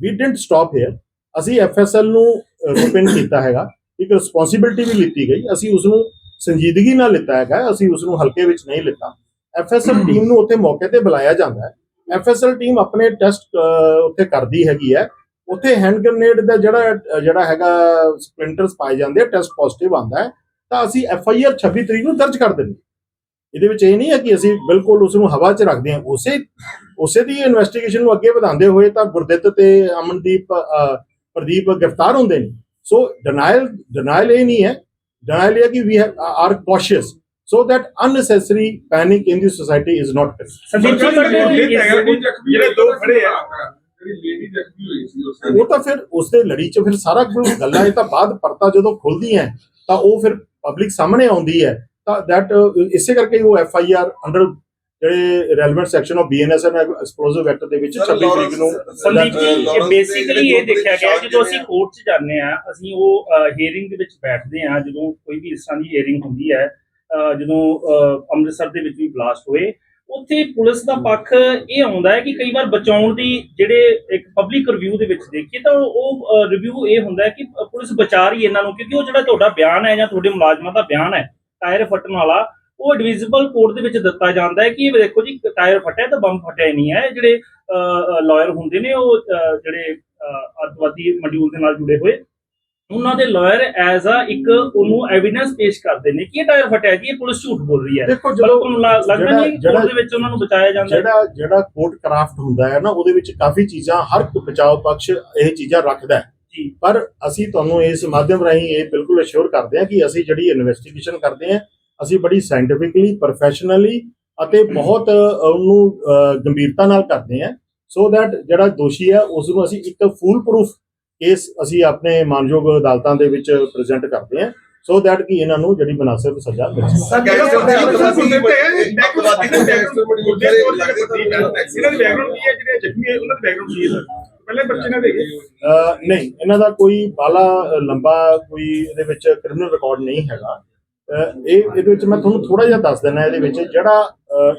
we didn't stop here ਅਸੀਂ ਐਫਐਸਐਲ ਨੂੰ ਰੂਪਿਨ ਕੀਤਾ ਹੈਗਾ। ਇੱਕ ਰਿਸਪੌਂਸਿਬਿਲਟੀ ਵੀ ਲਿੱਤੀ ਗਈ। ਅਸੀਂ ਉਸ ਨੂੰ ਸੰਜੀਦਗੀ ਨਾਲ ਲਿੱਤਾ ਹੈਗਾ। ਅਸੀਂ ਉਸ ਨੂੰ ਹਲਕੇ ਵਿੱਚ ਨਹੀਂ ਲਿੱਤਾ। ਐਫਐਸਐਲ ਟੀਮ ਨੂੰ ਉੱਥੇ ਮੌਕੇ ਤੇ ਬੁਲਾਇਆ ਜਾਂਦਾ ਹੈ। ਐਫਐਸਐਲ ਟੀਮ ਆਪਣੇ ਟੈਸਟ ਉੱਥੇ ਕਰਦੀ ਹੈਗੀ ਹੈ। ਉੱਥੇ ਹੈਂਡ ਗ੍ਰਨੇਡ ਦਾ ਜਿਹੜਾ ਜਿਹੜਾ ਹੈਗਾ ਸਪਲਿੰਟਰਸ ਪਾਏ ਜਾਂਦੇ ਆ ਟੈਸਟ ਪੋਜ਼ਿਟਿਵ ਆਉਂਦਾ ਹੈ। ਤਾਂ ਅਸੀਂ ਐਫਆਈਆਰ 26 ਤਰੀਕ ਨੂੰ ਦਰਜ ਕਰ ਦਿੰਦੇ। ਇਹਦੇ ਵਿੱਚ ਇਹ ਨਹੀਂ ਹੈ ਕਿ ਅਸੀਂ ਬਿਲਕੁਲ ਉਸ ਨੂੰ ਹਵਾ 'ਚ ਰੱਖਦੇ ਹਾਂ। ਉਸੇ ਉਸੇ ਦੀ ਇਨਵੈਸਟੀਗੇਸ਼ਨ ਨੂੰ ਅੱਗੇ ਵਧਾਉਂਦੇ ਹੋਏ ਤਾਂ ਗੁਰਦਿੱਤ ਤੇ ਅਮਨਦੀਪ ਪ੍ਰਦੀਪ ਗ੍ਰਿਫਤਾਰ ਹੁੰਦੇ ਨੇ। ਸੋ ਡਿਨਾਈਲ ਡਿਨਾਈਲ ਇਹ ਨਹੀਂ ਹੈ। ਡਿਨਾਈਲ ਇਹ ਕਿ we are cautious so that unnecessary panic in the society is not ਉਹ ਤਾਂ ਫਿਰ ਉਸ ਦੇ ਲੜੀ 'ਚ ਫਿਰ ਸਾਰਾ ਕੁਝ ਗੱਲਾਂ ਇਹ ਤਾਂ ਬਾਅਦ ਪਰਤਾ ਜਦੋਂ ਖੁੱਲਦੀਆਂ ਹੈ, ਤਾਂ ਉਹ ਫਿਰ ਪਬਲਿਕ ਸਾਹਮਣੇ ਆਉਂਦੀ ਹੈ ਤਾਂ ਦੈਟ ਇਸੇ ਕਰਕੇ ਉਹ ਐਫ ਆਈ ਆਰ ਅੰਡਰ ਜਿਹੜੇ relevant section of BNS and explosive act ਦੇ ਵਿੱਚ
Sir,
26 ਤਰੀਕ ਨੂੰ
ਸੰਦੀਪ ਜੀ ਇਹ
ਲਾਰੈਂਸ ਦੇ
ਬੇਸਿਕਲੀ ਇਹ ਦੇਖਿਆ ਗਿਆ ਜਦੋਂ ਅਸੀਂ ਕੋਰਟ 'ਚ ਜਾਂਦੇ ਆ ਅਸੀਂ ਉਹ ਹੀਅਰਿੰਗ ਦੇ ਵਿੱਚ ਬੈਠਦੇ ਆ ਜਦੋਂ ਕੋਈ ਵੀ ਇਸ ਤਰ੍ਹਾਂ ਦੀ ਹੀਅਰਿੰਗ ਹੁੰਦੀ ਹੈ ਜਦੋਂ ਅੰਮ੍ਰਿਤਸਰ ਦੇ ਵਿੱਚ ਵੀ ਬਲਾਸਟ ਹੋਏ ਉੱਥੇ ਪੁਲਿਸ ਦਾ ਪੱਖ ਇਹ ਆਉਂਦਾ ਹੈ ਕਿ ਕਈ ਵਾਰ ਬਚਾਉਣ ਦੀ ਜਿਹੜੇ ਇੱਕ ਪਬਲਿਕ ਰਿਵਿਊ ਦੇ ਵਿੱਚ ਦੇਖੀਏ ਤਾਂ ਉਹ ਰਿਵਿਊ ਇਹ ਹੁੰਦਾ ਹੈ ਕਿ ਪੁਲਿਸ ਬਚਾ ਰਹੀ ਹੈ ਇਹਨਾਂ ਨੂੰ ਕਿਉਂਕਿ ਉਹ ਜਿਹੜਾ ਤੁਹਾਡਾ ਬਿਆਨ ਹੈ ਜਾਂ ਤੁਹਾਡੇ ਮੁਲਾਜ਼ਮਾਂ ਦਾ ਬਿਆਨ ਹੈ ਟਾਇਰ ਫਟਣ ਵਾਲਾ ਉਹ ਐਡਵਿਜ਼ਬਲ ਕੋਰਟ ਦੇ ਵਿੱਚ ਦਿੱਤਾ ਜਾਂਦਾ ਹੈ ਕਿ ਦੇਖੋ ਜੀ ਟਾਇਰ ਫਟਿਆ ਤਾਂ ਬੰਬ ਫਟਿਆ ਹੀ ਨਹੀਂ ਹੈ ਜਿਹੜੇ ਲਾਇਰ ਹੁੰਦੇ ਨੇ ਉਹ ਜਿਹੜੇ ਅਹ, ਅੱਤਵਾਦੀ ਮੋਡਿਊਲ ਦੇ ਨਾਲ ਜੁੜੇ ਹੋਏ ਉਹਨਾਂ ਦੇ ਲਾਇਰ ਐਜ਼ ਅ ਇੱਕ ਉਹਨੂੰ ਐਵੀਡੈਂਸ ਪੇਸ਼ ਕਰਦੇ ਨੇ ਕਿ ਇਹ ਟਾਇਰ ਫਟਿਆ ਜੀ ਇਹ ਪੁਲਿਸ ਝੂਠ ਬੋਲ ਰਹੀ ਹੈ।
ਦੇਖੋ ਜਦੋਂ
ਲੱਗਦਾ ਨਹੀਂ ਕੋਰਟ ਦੇ ਵਿੱਚ ਉਹਨਾਂ ਨੂੰ ਬਚਾਇਆ ਜਾਂਦਾ
ਜਿਹੜਾ ਜਿਹੜਾ ਕੋਰਟ ਕਰਾਫਟ ਹੁੰਦਾ ਹੈ ਨਾ ਉਹਦੇ ਵਿੱਚ ਕਾਫੀ ਚੀਜ਼ਾਂ ਹਰ ਇੱਕ ਬਚਾਓ ਪਕਸ਼ ਇਹ ਚੀਜ਼ਾਂ ਰੱਖਦਾ ਹੈ। ਪਰ ਅਸੀਂ ਤੁਹਾਨੂੰ ਇਸ ਮਾਧਿਅਮ ਰਾਹੀਂ ਇਹ ਬਿਲਕੁਲ ਅਸ਼ੋਰ ਕਰਦੇ ਹਾਂ ਕਿ ਅਸੀਂ ਜਿਹੜੀ ਇਨਵੈਸਟੀਗੇਸ਼ਨ ਕਰਦੇ ਹਾਂ ਅਸੀਂ ਬੜੀ ਸਾਇੰਟੀਫਿਕਲੀ ਪ੍ਰੋਫੈਸ਼ਨਲੀ ਅਤੇ ਬਹੁਤ ਉਹਨੂੰ ਗੰਭੀਰਤਾ ਨਾਲ ਕਰਦੇ ਹਾਂ। ਸੋ ਦੈਟ ਜਿਹੜਾ ਦੋਸ਼ੀ ਹੈ ਉਸ ਨੂੰ ਅਸੀਂ ਇੱਕ ਫੂਲ ਪ੍ਰੂਫ ਕੇਸ ਅਸੀਂ ਆਪਣੇ ਮਾਨਯੋਗ ਅਦਾਲਤਾਂ ਦੇ ਵਿੱਚ ਪ੍ਰੈਜ਼ੈਂਟ ਕਰਦੇ ਹਾਂ। ਸੋ ਦੈਟ ਕਿ ਇਹਨਾਂ ਨੂੰ ਜਿਹੜੀ ਮੁਨਾਸਿਬ ਸਜ਼ਾ ਮਿਲ ਸਕੇ।
ਸਰ, ਗੈਂਗਸਟਰ ਦੀ ਅੱਤਵਾਦੀ ਅੱਤਵਾਦੀ ਦੇ ਗੈਂਗਸਟਰ ਬੜੀ
ਗੁਰਦੇਵ
ਸਾਰੇ
ਕੌਰ ਜੀ
ਲੱਗਦੇ
ਦੇ ਇਹਨਾਂ ਦੇ ਬੈਕਗ੍ਰਾਉਂਡ ਕੀ ਹੈ? ਜਿਹੜੇ ਜ਼ਖਮੀ ਹੈ ਉਹਨਾਂ ਦੇ ਬੈਕਗ੍ਰਾਉਂਡ ਕੀ ਹੈ ਸਰ? ਪਹਿਲੇ ਬੱਚੇ ਨਾਲ ਦੇਖੇ।
ਅਹ ਨਹੀਂ ਇਹਨਾਂ ਦਾ ਕੋਈ ਬਾਲਾ ਲੰਬਾ ਕੋਈ ਇਹਦੇ ਵਿੱਚ ਕ੍ਰਿਮੀਨਲ ਰਿਕਾਰਡ ਨਹੀਂ ਹੈਗਾ। ਇਹ ਇਹਦੇ ਵਿੱਚ ਮੈਂ ਤੁਹਾਨੂੰ ਥੋੜਾ ਜਿਹਾ ਦੱਸ ਦਿੰਦਾ ਇਹਦੇ ਵਿੱਚ ਜਿਹੜਾ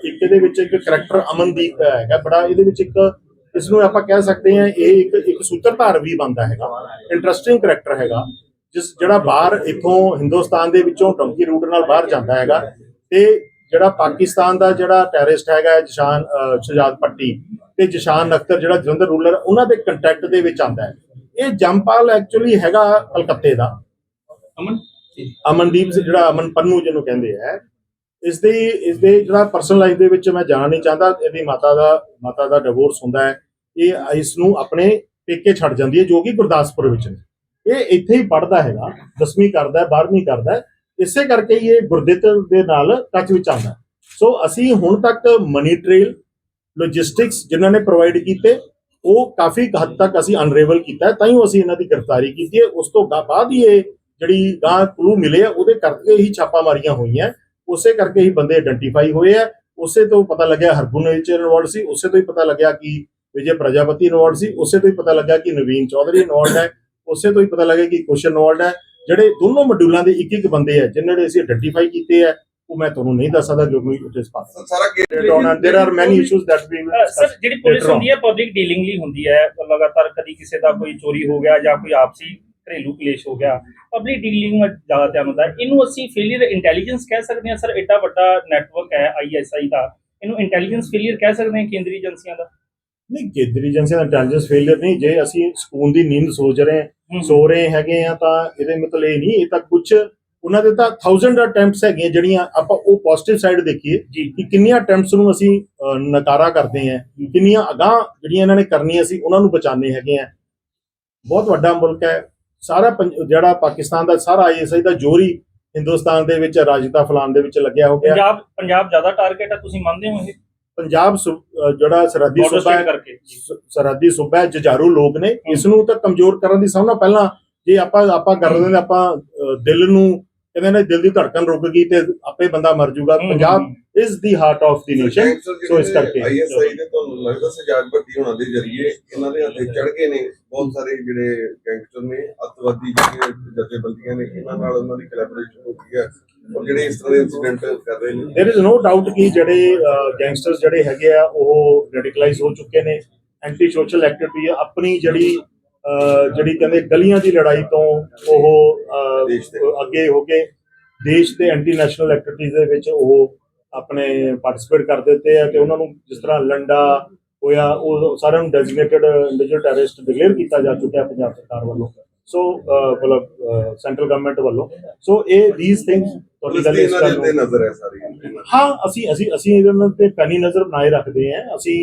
ਇੱਕ ਇਹਦੇ ਵਿੱਚ ਇੱਕ ਕਰੈਕਟਰ ਅਮਨਦੀਪ ਹੈਗਾ ਬੜਾ ਇਹਦੇ ਵਿੱਚ ਇੱਕ ਇਸ ਨੂੰ ਆਪਾਂ ਕਹਿ ਸਕਦੇ ਹਾਂ ਇਹ ਇੱਕ ਇੱਕ ਸੂਤਰਧਾਰ ਵੀ ਬਣਦਾ ਹੈਗਾ ਇੰਟਰਸਟਿੰਗ ਕਰੈਕਟਰ ਹੈਗਾ ਜਿਸ ਜਿਹੜਾ ਬਾਹਰ ਇਥੋਂ ਹਿੰਦੁਸਤਾਨ ਦੇ ਵਿੱਚੋਂ ਡੋਂਕੀ ਰੂਟ ਨਾਲ ਬਾਹਰ ਜਾਂਦਾ ਹੈਗਾ ਤੇ ਜਿਹੜਾ ਪਾਕਿਸਤਾਨ ਦਾ ਜਿਹੜਾ ਟੈਰਰਿਸਟ ਹੈਗਾ ਜਸ਼ਾਨ ਅਹ ਸ਼ਹਜ਼ਾਦ ਪੱਟੀ ਤੇ ਜਸ਼ਾਨ ਅਖਤਰ ਜਿਹੜਾ ਜਲੰਧਰ ਰੂਲਰ ਉਹਨਾਂ ਦੇ ਕੰਟੈਕਟ ਦੇ ਵਿੱਚ ਆਂਦਾ ਹੈ। ਇਹ ਜੰਪਾਲ ਐਕਚੁਅਲੀ ਹੈਗਾ ਕਲਕੱਤੇ ਦਾ।
ਅਮਨ?
ਅਮਨਦੀਪ ਜਿਹੜਾ ਅਮਨ ਪੰਨੂ ਜਿਹਨੂੰ ਕਹਿੰਦੇ ਆ ਇਸ ਦੇ ਇਸ ਦੇ ਜਿਹੜਾ ਪਰਸਨਲ ਲਾਈਫ ਦੇ ਵਿੱਚ ਮੈਂ ਜਾਣਾ ਨਹੀਂ ਚਾਹੁੰਦਾ, ਇਹਦੀ ਮਾਤਾ ਦਾ ਮਾਤਾ ਦਾ ਡਿਵੋਰਸ ਹੁੰਦਾ ਹੈ, ਇਹ, ਇਸ ਨੂੰ ਆਪਣੇ ਪੇਕੇ ਛੱਡ ਜਾਂਦੀ ਹੈ, ਜੋ ਕਿ ਗੁਰਦਾਸਪੁਰ ਵਿੱਚ ਨੇ। ਇਹ ਇੱਥੇ ਹੀ ਪੜਦਾ ਹੈਗਾ 10ਵੀਂ ਕਰਦਾ ਹੈ 12ਵੀਂ ਕਰਦਾ ਹੈ, ਇਸੇ ਕਰਕੇ ਹੀ ਇਹ ਗੁਰਦਿੱਤ ਦੇ ਨਾਲ ਟੱਚ ਵਿੱਚ ਆਉਂਦਾ ਸੋ ਅਸੀਂ ਹੁਣ ਤੱਕ ਮਨੀ ਟ੍ਰੇਲ ਲੌਜਿਸਟਿਕਸ ਜਿਨ੍ਹਾਂ ਨੇ ਪ੍ਰੋਵਾਈਡ ਕੀਤੇ, ਉਹ ਕਾਫੀ ਹੱਦ ਤੱਕ ਅਸੀਂ ਅਨਰੇਵਲ ਕੀਤਾ ਤਾਂ ਹੀ ਅਸੀਂ ਇਹਨਾਂ ਦੀ ਗ੍ਰਿਫਤਾਰੀ ਕੀਤੀ ਹੈ। ਉਸ ਤੋਂ ਬਾਅਦ ਹੀ ਇਹ ਜਿਹੜੀ ਗਾਂ ਕਲੂ ਮਿਲੇ ਆ, ਉਹਦੇ ਕਰਕੇ ਹੀ ਛਾਪਾਮਾਰੀਆਂ ਹੋਈਆਂ। ਉਸੇ ਕਰਕੇ ਹੀ ਬੰਦੇ ਆਇਡੈਂਟੀਫਾਈ ਹੋਏ ਆ। ਉਸੇ ਤੋਂ ਪਤਾ ਲੱਗਿਆ ਹਰਗੁਣ ਵਿੱਚ ਇਨਵੋਲਡ ਸੀ ਉਸੇ ਤੋਂ ਹੀ ਪਤਾ ਲੱਗਿਆ ਕਿ ਵਿਜੇ ਪ੍ਰਜਾਪਤੀ ਇਨਵੋਲਡ ਸੀ ਉਸੇ ਤੋਂ ਹੀ ਪਤਾ ਲੱਗਾ ਕਿ ਨਵੀਨ ਚੌਧਰੀ ਇਨਵੋਲਡ ਹੈ ਉਸੇ ਤੋਂ ਹੀ ਪਤਾ ਲੱਗਾ ਕਿ ਕੁਸ਼ਨ ਇਨਵੋਲਡ ਹੈ। ਜਿਹੜੇ ਦੋਨੋਂ ਮੋਡਿਊਲਾਂ ਦੇ ਇੱਕ ਇੱਕ ਬੰਦੇ ਆ ਜਿਨ੍ਹਾਂ ਨੇ ਅਸੀਂ ਆਇਡੈਂਟੀਫਾਈ ਕੀਤੇ ਆ ਉਹ ਮੈਂ ਤੁਹਾਨੂੰ ਨਹੀਂ ਦੱਸ ਸਕਦਾ ਕਿਉਂਕਿ ਇਟ ਇਜ਼ ਪਾਸ
ਸਾਰਾ case
there are many issues that we
sir ਜਿਹੜੀ ਪੁਲਿਸ. ਹੁੰਦੀ ਹੈ ਪਬਲਿਕ ਡੀਲਿੰਗ ਲਈ ਹੁੰਦੀ ਹੈ। ਲਗਾਤਾਰ ਕਦੀ ਕਿਸੇ ਦਾ ਕੋਈ ਚੋਰੀ ਹੋ ਗਿਆ ਜਾਂ ਕੋਈ ਆਪਸੀ ਘਰੇਲੂ ਕਲੇਸ਼ ਹੋ ਗਿਆ ਪਬਲਿਕ ਡੀਲਿੰਗ ਵਿੱਚ ਜ਼ਿਆਦਾ ਧਿਆਨ ਹੁੰਦਾ ਹੈ। ਇਹਨੂੰ ਅਸੀਂ ਫੇਲਿਅਰ ਇੰਟੈਲੀਜੈਂਸ ਕਹਿ ਸਕਦੇ ਹਾਂ ਸਰ ਐਡਾ ਵੱਡਾ ਨੈਟਵਰਕ ਹੈ ਆਈਐਸਆਈ ਦਾ। ਇਹਨੂੰ ਇੰਟੈਲੀਜੈਂਸ ਫੇਲਿਅਰ ਕਹਿ ਸਕਦੇ ਹਾਂ ਕੇਂਦਰੀ ਏਜੰਸੀਆਂ ਦਾ?
ਨਹੀਂ ਕੇਂਦਰੀ ਏਜੰਸੀ ਦਾ ਇੰਟੈਲੀਜੈਂਸ ਫੇਲਿਅਰ ਨਹੀਂ। ਜੇ ਅਸੀਂ ਸਕੂਨ ਦੀ ਨੀਂਦ ਸੋਚ ਰਹੇ ਹਾਂ ਸੋ ਰਹੇ ਹੈਗੇ ਆ ਤਾਂ ਇਹਦੇ ਮਤਲਬ ਇਹ ਨਹੀਂ ਇਹ ਤਾਂ ਕੁਝ ਉਹਨਾਂ ਦੇ ਤਾਂ 1000 ਅਟੈਂਪਟਸ ਹੈਗੀਆਂ ਜਿਹੜੀਆਂ ਆਪਾਂ ਉਹ ਪੋਜ਼ਿਟਿਵ ਸਾਈਡ ਦੇਖੀਏ
ਜੀ।
ਕਿ ਕਿੰਨੀਆਂ ਅਟੈਂਪਟਸ ਨੂੰ ਅਸੀਂ ਅਹ, ਨਕਾਰਾ ਕਰਦੇ ਆ ਕਿੰਨੀਆਂ ਅਗਾਹ ਜਿਹੜੀਆਂ ਇਹਨਾਂ ਨੇ ਕਰਨੀਆਂ ਸੀ ਉਹਨਾਂ ਨੂੰ ਬਚਾਣੇ ਹੈਗੇ ਆ ਬਹੁਤ ਵੱਡਾ ਮੁਲਕ ਹੈ ਸਾਰਾ ਜਿਹੜਾ ਪਾਕਿਸਤਾਨ ਦਾ ਸਾਰਾ ਆਈਐਸਆਈ ਦਾ ਜੋਰ ਹਿੰਦੁਸਤਾਨ ਦੇ ਵਿੱਚ ਰਾਜਤਾ ਫਲਾਨ ਦੇ ਵਿੱਚ ਲੱਗਿਆ ਹੋ ਗਿਆ।
ਪੰਜਾਬ ਪੰਜਾਬ ਜ਼ਿਆਦਾ ਟਾਰਗੇਟ ਹੈ ਤੁਸੀਂ ਮੰਨਦੇ ਹੋ ਇਹ?
ਪੰਜਾਬ ਜਿਹੜਾ ਸਰਹੱਦੀ ਸੂਬਾ ਹੈ ਸਰਹੱਦੀ ਸੂਬਾ ਹੈ ਜੁਝਾਰੂ ਲੋਕ ਨੇ। ਇਸ ਨੂੰ ਤਾਂ ਕਮਜ਼ੋਰ ਕਰਨ ਦੀ ਸਭ ਤੋਂ ਪਹਿਲਾਂ ਜੇ ਆਪਾਂ ਆਪਾਂ ਕਰ ਦਿੰਦੇ ਆਪਾਂ ਦਿਲ ਨੂੰ ਕਹਿੰਦੇ ਨੇ ਦਿਲ ਦੀ ਧੜਕਨ ਰੁਕ ਗਈ ਤੇ ਆਪੇ ਬੰਦਾ ਮਰ ਜਾਊਗਾ
hmm,
Punjab
hmm,
is the heart of the nation so ਇਸ ਕਰਕੇ
ਆਈਐਸਆਈ ਦੇ ਤੁਹਾਨੂੰ ਲੱਗਦਾ ਸਜਾਗ ਭੱਟੀ ਹੋਣਾ ਦੇ ਜਰੀਏ ਇਹਨਾਂ ਦੇ ਹੱਥੇ ਚੜ ਗਏ ਨੇ ਬਹੁਤ ਸਾਰੇ ਜਿਹੜੇ ਗੈਂਗਸਟਰ ਨੇ ਅੱਤਵਾਦੀ ਜਿਹੜੇ ਜਥੇਬੰਦੀਆਂ ਨੇ ਇਹਨਾਂ ਨਾਲ ਉਹਨਾਂ ਦੀ ਕੋਲੈਬੋਰੇਸ਼ਨ ਹੋ ਗਈ ਹੈ ਔਰ ਜਿਹੜੇ ਇਸ ਤਰ੍ਹਾਂ ਦੇ ਇਨਸੀਡੈਂਟ ਕਰ ਰਹੇ ਨੇ
देयर इज नो डाउट ਕਿ ਜਿਹੜੇ ਗੈਂਗਸਟਰਸ ਜਿਹੜੇ ਹੈਗੇ ਆ ਉਹ ਰੈਡੀਕਲਾਈਜ਼ ਹੋ ਚੁੱਕੇ ਨੇ ਐਂਟੀ ਸੋਸ਼ਲ ਐਕਟੀਵਿਟੀ ਆਪਣੀ ਜਿਹੜੀ ਅਹ, ਜਿਹੜੀ ਕਹਿੰਦੇ ਗਲੀਆਂ ਦੀ ਲੜਾਈ ਤੋਂ ਉਹ। ਅੱਗੇ ਹੋ ਕੇ ਦੇਸ਼ ਦੇ ਐਂਟੀ ਨੈਸ਼ਨਲ ਐਕਟੀਵਿਟੀਜ਼ ਦੇ ਵਿੱਚ ਉਹ ਆਪਣੇ ਪਾਰਟਿਸਿਪੇਟ ਕਰ ਦਿੱਤੇ ਆ ਕਿ ਉਹਨਾਂ ਨੂੰ ਜਿਸ ਤਰ੍ਹਾਂ ਲੰਡਾ ਹੋਇਆ ਉਹ ਸਾਰਿਆਂ ਨੂੰ ਡੈਜ਼ਿਗਨੇਟਡ ਇੰਡੀਵਿਜੂਅਲ ਟੈਰਰਿਸਟ ਡਿਕਲੇਅਰ ਕੀਤਾ ਜਾ ਚੁੱਕਿਆ ਪੰਜਾਬ ਸਰਕਾਰ ਵੱਲੋਂ ਸੋ ਮਤਲਬ ਸੈਂਟਰਲ ਗਵਰਨਮੈਂਟ ਵੱਲੋਂ ਸੋ ਇਹ these things ਤੁਹਾਡੀ ਗੱਲ ਇਸ ਨੂੰ
ਉੱਤੇ ਨਜ਼ਰ ਹੈ ਸਾਰੀ।
ਹਾਂ ਅਸੀਂ ਅਸੀਂ ਅਸੀਂ ਇਹਨਾਂ ਤੇ ਪੈਣੀ ਨਜ਼ਰ ਬਣਾਏ ਰੱਖਦੇ ਹਾਂ ਅਸੀਂ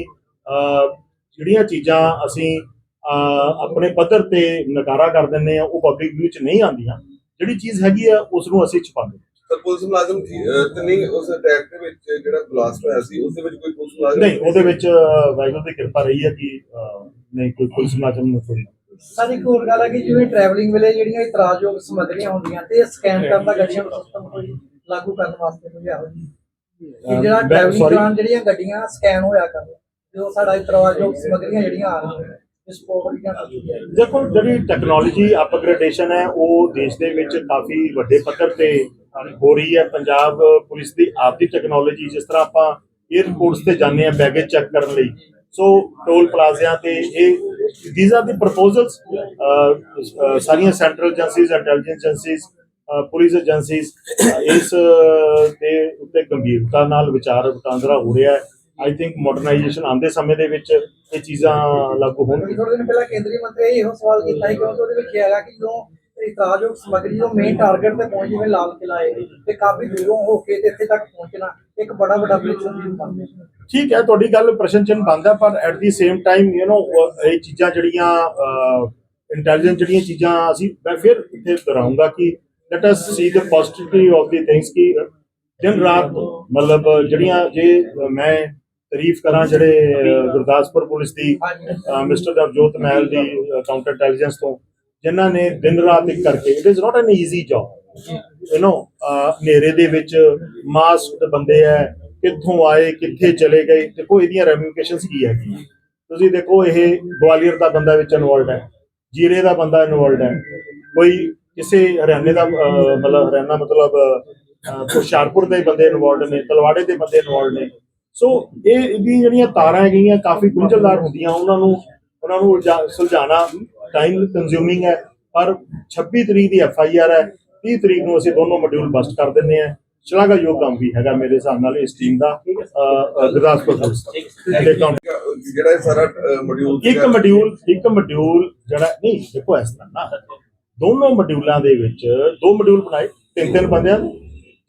ਜਿਹੜੀਆਂ ਚੀਜ਼ਾਂ ਅਸੀਂ ਆਪਣੇ ਪੱਧਰ ਤੇ ਨਕਾਰਾ ਕਰ ਦਿੰਦੇ ਆ ਉਹ ਪਬਲਿਕ ਵਿਊ ਚ ਨਹੀਂ ਆਉਂਦੀਆਂ। ਜਿਹੜੀ ਚੀਜ਼ ਹੈਗੀ ਆ ਉਸ ਨੂੰ ਅਸੀਂ ਛੁਪਾਉਂਦੇ।
ਤਾਂ ਪੁਲਿਸ ਮੁਲਾਜ਼ਮ ਤੇ ਨਹੀਂ ਉਸ ਅਟੈਕ ਦੇ ਵਿੱਚ ਜਿਹੜਾ ਬਲਾਸਟ ਹੋਇਆ ਸੀ ਉਸ ਦੇ ਵਿੱਚ ਕੋਈ ਪੁਲਿਸ ਮੁਲਾਜ਼ਮ
ਨਹੀਂ ਉਹਦੇ ਵਿੱਚ ਵਾਹਿਗੁਰੂ ਦੀ ਕਿਰਪਾ ਰਹੀ ਹੈ ਕਿ ਨਹੀਂ ਕੋਈ ਪੁਲਿਸ ਮੁਲਾਜ਼ਮ ਨੂੰ ਕੋਈ
ਸਰ ਇੱਕ ਹੋਰ ਗੱਲ ਹੈ ਕਿ ਜਿਵੇਂ ਟਰੈਵਲਿੰਗ ਵੇਲੇ ਜਿਹੜੀਆਂ ਇਤਰਾਜ਼ਯੋਗ ਸਮੱਗਰੀਆਂ ਹੁੰਦੀਆਂ ਤੇ ਸਕੈਨ ਕਰਨ ਦਾ ਗੱਡੀਆਂ ਨੂੰ ਸਿਸਟਮ ਕੋਈ ਲਾਗੂ ਕਰਨ ਵਾਸਤੇ ਕੋਈ ਇਹੋ ਜਿਹੀ ਕਿ ਜਿਹੜਾ
ਮੈਂ-
ਟਰੈਵਲਿੰਗ
sorry,
ਦੌਰਾਨ ਜਿਹੜੀਆਂ ਗੱਡੀਆਂ ਸਕੈਨ ਹੋਇਆ ਕਰਨ ਜੋ ਸਾਡਾ ਇਤਰਾਜ਼ਯੋਗ ਸਮੱਗਰੀਆਂ ਜਿਹੜੀਆਂ ਆ ਰਹੀਆਂ ਨੇ ਸਪੋਰਟ ਦੀਆਂ ਕਰਦੀਆਂ
ਦੇਖੋ, ਜਿਹੜੀ ਟੈਕਨੋਲੋਜੀ ਅਪਗ੍ਰੇਡੇਸ਼ਨ ਹੈ, ਉਹ ਦੇਸ਼ ਦੇ ਵਿੱਚ ਕਾਫੀ ਵੱਡੇ ਪੱਧਰ ਤੇ ਹੋ ਰਹੀ ਹੈ। ਪੰਜਾਬ ਪੁਲਿਸ ਦੀ ਆਪਦੀ ਟੈਕਨੋਲੋਜੀ ਜਿਸ ਤਰ੍ਹਾਂ ਆਪਾਂ 에ਅਰਪੋਰਟਸ ਤੇ ਜਾਂਦੇ ਆ ਬੈਗੇਜ ਚੈੱਕ ਕਰਨ ਲਈ। ਸੋ ਟੋਲ ਪਲਾਜ਼ਿਆਂ ਤੇ ਇਹ ਥੀਸ ਆਰ ਦੀ ਪ੍ਰਪੋਜ਼ਲਸ ਸਾਰੀਆਂ central agencies intelligence agencies police agencies ਇਸ ਦੇ ਉੱਤੇ ਗੰਭੀਰਤਾ ਨਾਲ, ਵਿਚਾਰ ਵਟਾਂਦਰਾ ਹੋ ਰਿਹਾ ਹੈ। ਆਈ ਥਿੰਕ ਮਾਡਰਨਾਈਜੇਸ਼ਨ ਆਉਂਦੇ ਸਮੇਂ ਦੇ ਵਿੱਚ ਇਹ ਚੀਜ਼ਾਂ ਲਾਗੂ ਹੋਣਗੀਆਂ।
ਥੋੜੇ ਦਿਨ ਪਹਿਲਾਂ ਕੇਂਦਰੀ ਮੰਤਰੀ ਨੇ ਇਹੋ ਸਵਾਲ ਕੀਤਾ ਸੀ ਕਿਉਂਕਿ ਉਹਦੇ ਵਿੱਚ ਇਹ ਹੈਗਾ ਕਿ ਜੋ ਇਤਰਾਜ਼ਯੋਗ ਸਮੱਗਰੀ ਜੋ ਮੇਨ ਟਾਰਗੇਟ ਤੇ ਪਹੁੰਚ ਜਿਵੇਂ ਲਾਲ ਕਿਲਾ ਹੈ ਤੇ ਕਾਫੀ ਦੂਰੋਂ ਹੋ ਕੇ ਤੇ ਇੱਥੇ ਤੱਕ ਪਹੁੰਚਣਾ ਇੱਕ ਬੜਾ ਵੱਡਾ ਪ੍ਰੀਸ਼ਨ
ਠੀਕ ਹੈ ਤੁਹਾਡੀ ਗੱਲ ਪ੍ਰਸ਼ਨ ਚਿੰਨ ਬੰਦਾ ਪਰ at the same time you know ਇਹ ਚੀਜ਼ਾਂ ਜਿਹੜੀਆਂ ਇੰਟੈਲੀਜੈਂਟ ਜਿਹੜੀਆਂ ਚੀਜ਼ਾਂ ਅਸੀਂ ਮੈਂ ਫਿਰ ਇੱਥੇ ਦੁਹਰਾਉਂਗਾ ਕਿ let us see the positivity of the things ਕਿ ਦਿਨ ਰਾਤ ਮਤਲਬ ਜਿਹੜੀਆਂ ਜੇ ਮੈਂ ਤਾਰੀਫ ਕਰਾਂ ਜਿਹੜੇ ਗੁਰਦਾਸਪੁਰ ਪੁਲਿਸ ਦੀ ਮਿਸਟਰ ਨਵਜੋਤ ਮਹਿਲ ਦੀ ਕਾਊਂਟਰ ਇੰਟੈਲੀਜੈਂਸ ਤੋਂ, ਜਿਨ੍ਹਾਂ ਨੇ ਦਿਨ ਰਾਤ ਇੱਕ ਕਰਕੇ it is not an easy job you know ਹਨੇਰੇ ਦੇ ਵਿੱਚ ਮਾਸਕ ਬੰਦੇ ਹੈ ਕਿੱਥੋਂ ਆਏ, ਕਿੱਥੇ ਚਲੇ ਗਏ, ਦੇਖੋ ਇਹਦੀਆਂ ਰੈਮਿਫਿਕੇਸ਼ਨਸ ਕੀ ਹੈਗੀਆਂ ਤੁਸੀਂ ਦੇਖੋ, ਇਹ ਗਵਾਲੀਅਰ ਦਾ ਬੰਦਾ ਵਿੱਚ ਇਨਵੋਲਡ ਹੈ ਜੀਰੇ ਦਾ ਬੰਦਾ ਇਨਵੋਲਡ ਹੈ ਕੋਈ ਕਿਸੇ ਹਰਿਆਣੇ ਦਾ ਮਤਲਬ ਹਰਿਆਣਾ ਮਤਲਬ ਹੁਸ਼ਿਆਰਪੁਰ ਦੇ ਬੰਦੇ ਇਨਵੋਲਡ ਨੇ, ਤਲਵਾੜੇ ਦੇ ਬੰਦੇ ਇਨਵੋਲਡ ਨੇ ਸੋ ਇਹ ਇਹਦੀ ਜਿਹੜੀਆਂ ਤਾਰਾਂ ਹੈਗੀਆਂ ਕਾਫੀ ਗੁੰਝਲਦਾਰ ਹੁੰਦੀਆਂ ਉਹਨਾਂ ਨੂੰ ਉਹਨਾਂ ਨੂੰ ਸੁਲਝਾਉਣਾ ਟਾਈਮ ਕੰਜ਼ਿਊਮਿੰਗ ਹੈ। ਪਰ 26 ਤਰੀਕ ਦੀ ਐਫ ਆਈ ਆਰ ਹੈ। 30 ਤਰੀਕ ਨੂੰ ਅਸੀਂ ਦੋਨੋਂ ਮੋਡਿਊਲ ਬਸਟ ਕਰ ਦਿੰਨੇ ਆ ਸ਼ਲਾਘਾਯੋਗ ਕੰਮ ਵੀ ਹੈਗਾ ਮੇਰੇ ਹਿਸਾਬ ਨਾਲ ਇਸ ਟੀਮ ਦਾ ਗੁਰਦਾਸਪੁਰ
ਜਿਹੜਾ ਇਹ ਸਾਰਾ ਮੋਡਿਊਲ
ਇੱਕ ਮੋਡਿਊਲ ਇੱਕ ਮੋਡਿਊਲ ਜਿਹੜਾ ਨਹੀਂ ਦੇਖੋ ਇਸ ਤਰ੍ਹਾਂ ਨਾ। ਦੋਨੋਂ ਮੋਡਿਊਲਾਂ ਦੇ ਵਿੱਚ ਦੋ ਮੋਡਿਊਲ ਬਣਾਏ ਤਿੰਨ ਤਿੰਨ ਬੰਦਿਆਂ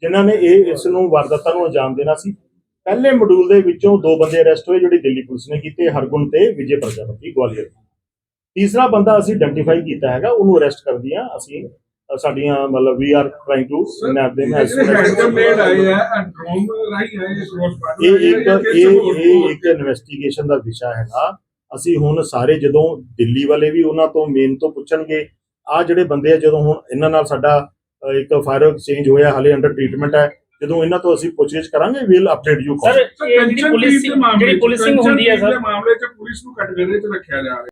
ਜਿਨ੍ਹਾਂ ਨੇ ਇਹ ਇਸ ਨੂੰ ਵਾਰਦਾਤਾਂ ਨੂੰ ਅੰਜਾਮ ਦੇਣਾ ਸੀ। ਪਹਿਲੇ ਮੋਡਿਊਲ ਦੇ ਵਿੱਚੋਂ ਦੋ ਬੰਦੇ ਅਰੈਸਟ ਹੋਏ ਜਿਹੜੀ ਦਿੱਲੀ ਪੁਲਿਸ ਨੇ ਕੀਤੇ ਹਰਗੁਣ ਤੇ ਵਿਜੇ ਪ੍ਰਜਾਪਤੀ ਗਵਾਲੀਅਰ ਤੀਸਰਾ ਬੰਦਾ ਅਸੀਂ ਆਇਡੈਂਟੀਫਾਈ ਕੀਤਾ ਹੈਗਾ ਉਹਨੂੰ ਅਰੈਸਟ ਕਰਦੀਆਂ ਅਸੀਂ ਅ, ਸਾਡੀਆਂ ਮਤਲਬ we are trying to nab them as
ਜਿਹੜੇ ਹੈਂਡਕਮ ਮੇਡ ਆਏ ਆ ਡਰੋਨ ਰਾਈ ਪਾਰਟ
ਇਹ ਇੱਕ ਇਹ ਇਹ ਇੱਕ ਇਨਵੈਸਟੀਗੇਸ਼ਨ ਦਾ ਵਿਸ਼ਾ ਹੈਗਾ। ਅਸੀਂ ਹੁਣ ਸਾਰੇ ਜਦੋਂ ਦਿੱਲੀ ਵਾਲੇ ਵੀ ਉਹਨਾਂ ਤੋਂ ਮੇਨ ਤੋਂ ਪੁੱਛਣਗੇ ਆ ਜਿਹੜੇ ਬੰਦੇ ਆ ਜਦੋਂ ਹੁਣ ਇਹਨਾਂ ਨਾਲ ਸਾਡਾ ਇੱਕ ਫਾਇਰ ਐਕਸਚੇਂਜ ਹੋਇਆ ਹਾਲੇ ਅੰਡਰ ਟ੍ਰੀਟਮੈਂਟ ਹੈ ਜਦੋਂ ਇਹਨਾਂ ਤੋਂ ਅਸੀਂ ਪੁੱਛਗਿੱਛ ਕਰਾਂਗੇ ਵੀਲ ਅਪਡੇਟ ਯੂ
ਸਰ ਇਹ ਜਿਹੜੀ ਪੁਲਿਸਿੰਗ ਜਿਹੜੀ ਪੁਲਿਸਿੰਗ ਹੁੰਦੀ ਹੈ ਸਰ।
ਮਾਮਲੇ 'ਚ ਪੁਲਿਸ ਨੂੰ ਕਟਗਰੇ 'ਚ ਰੱਖਿਆ ਜਾ ਰਿਹਾ।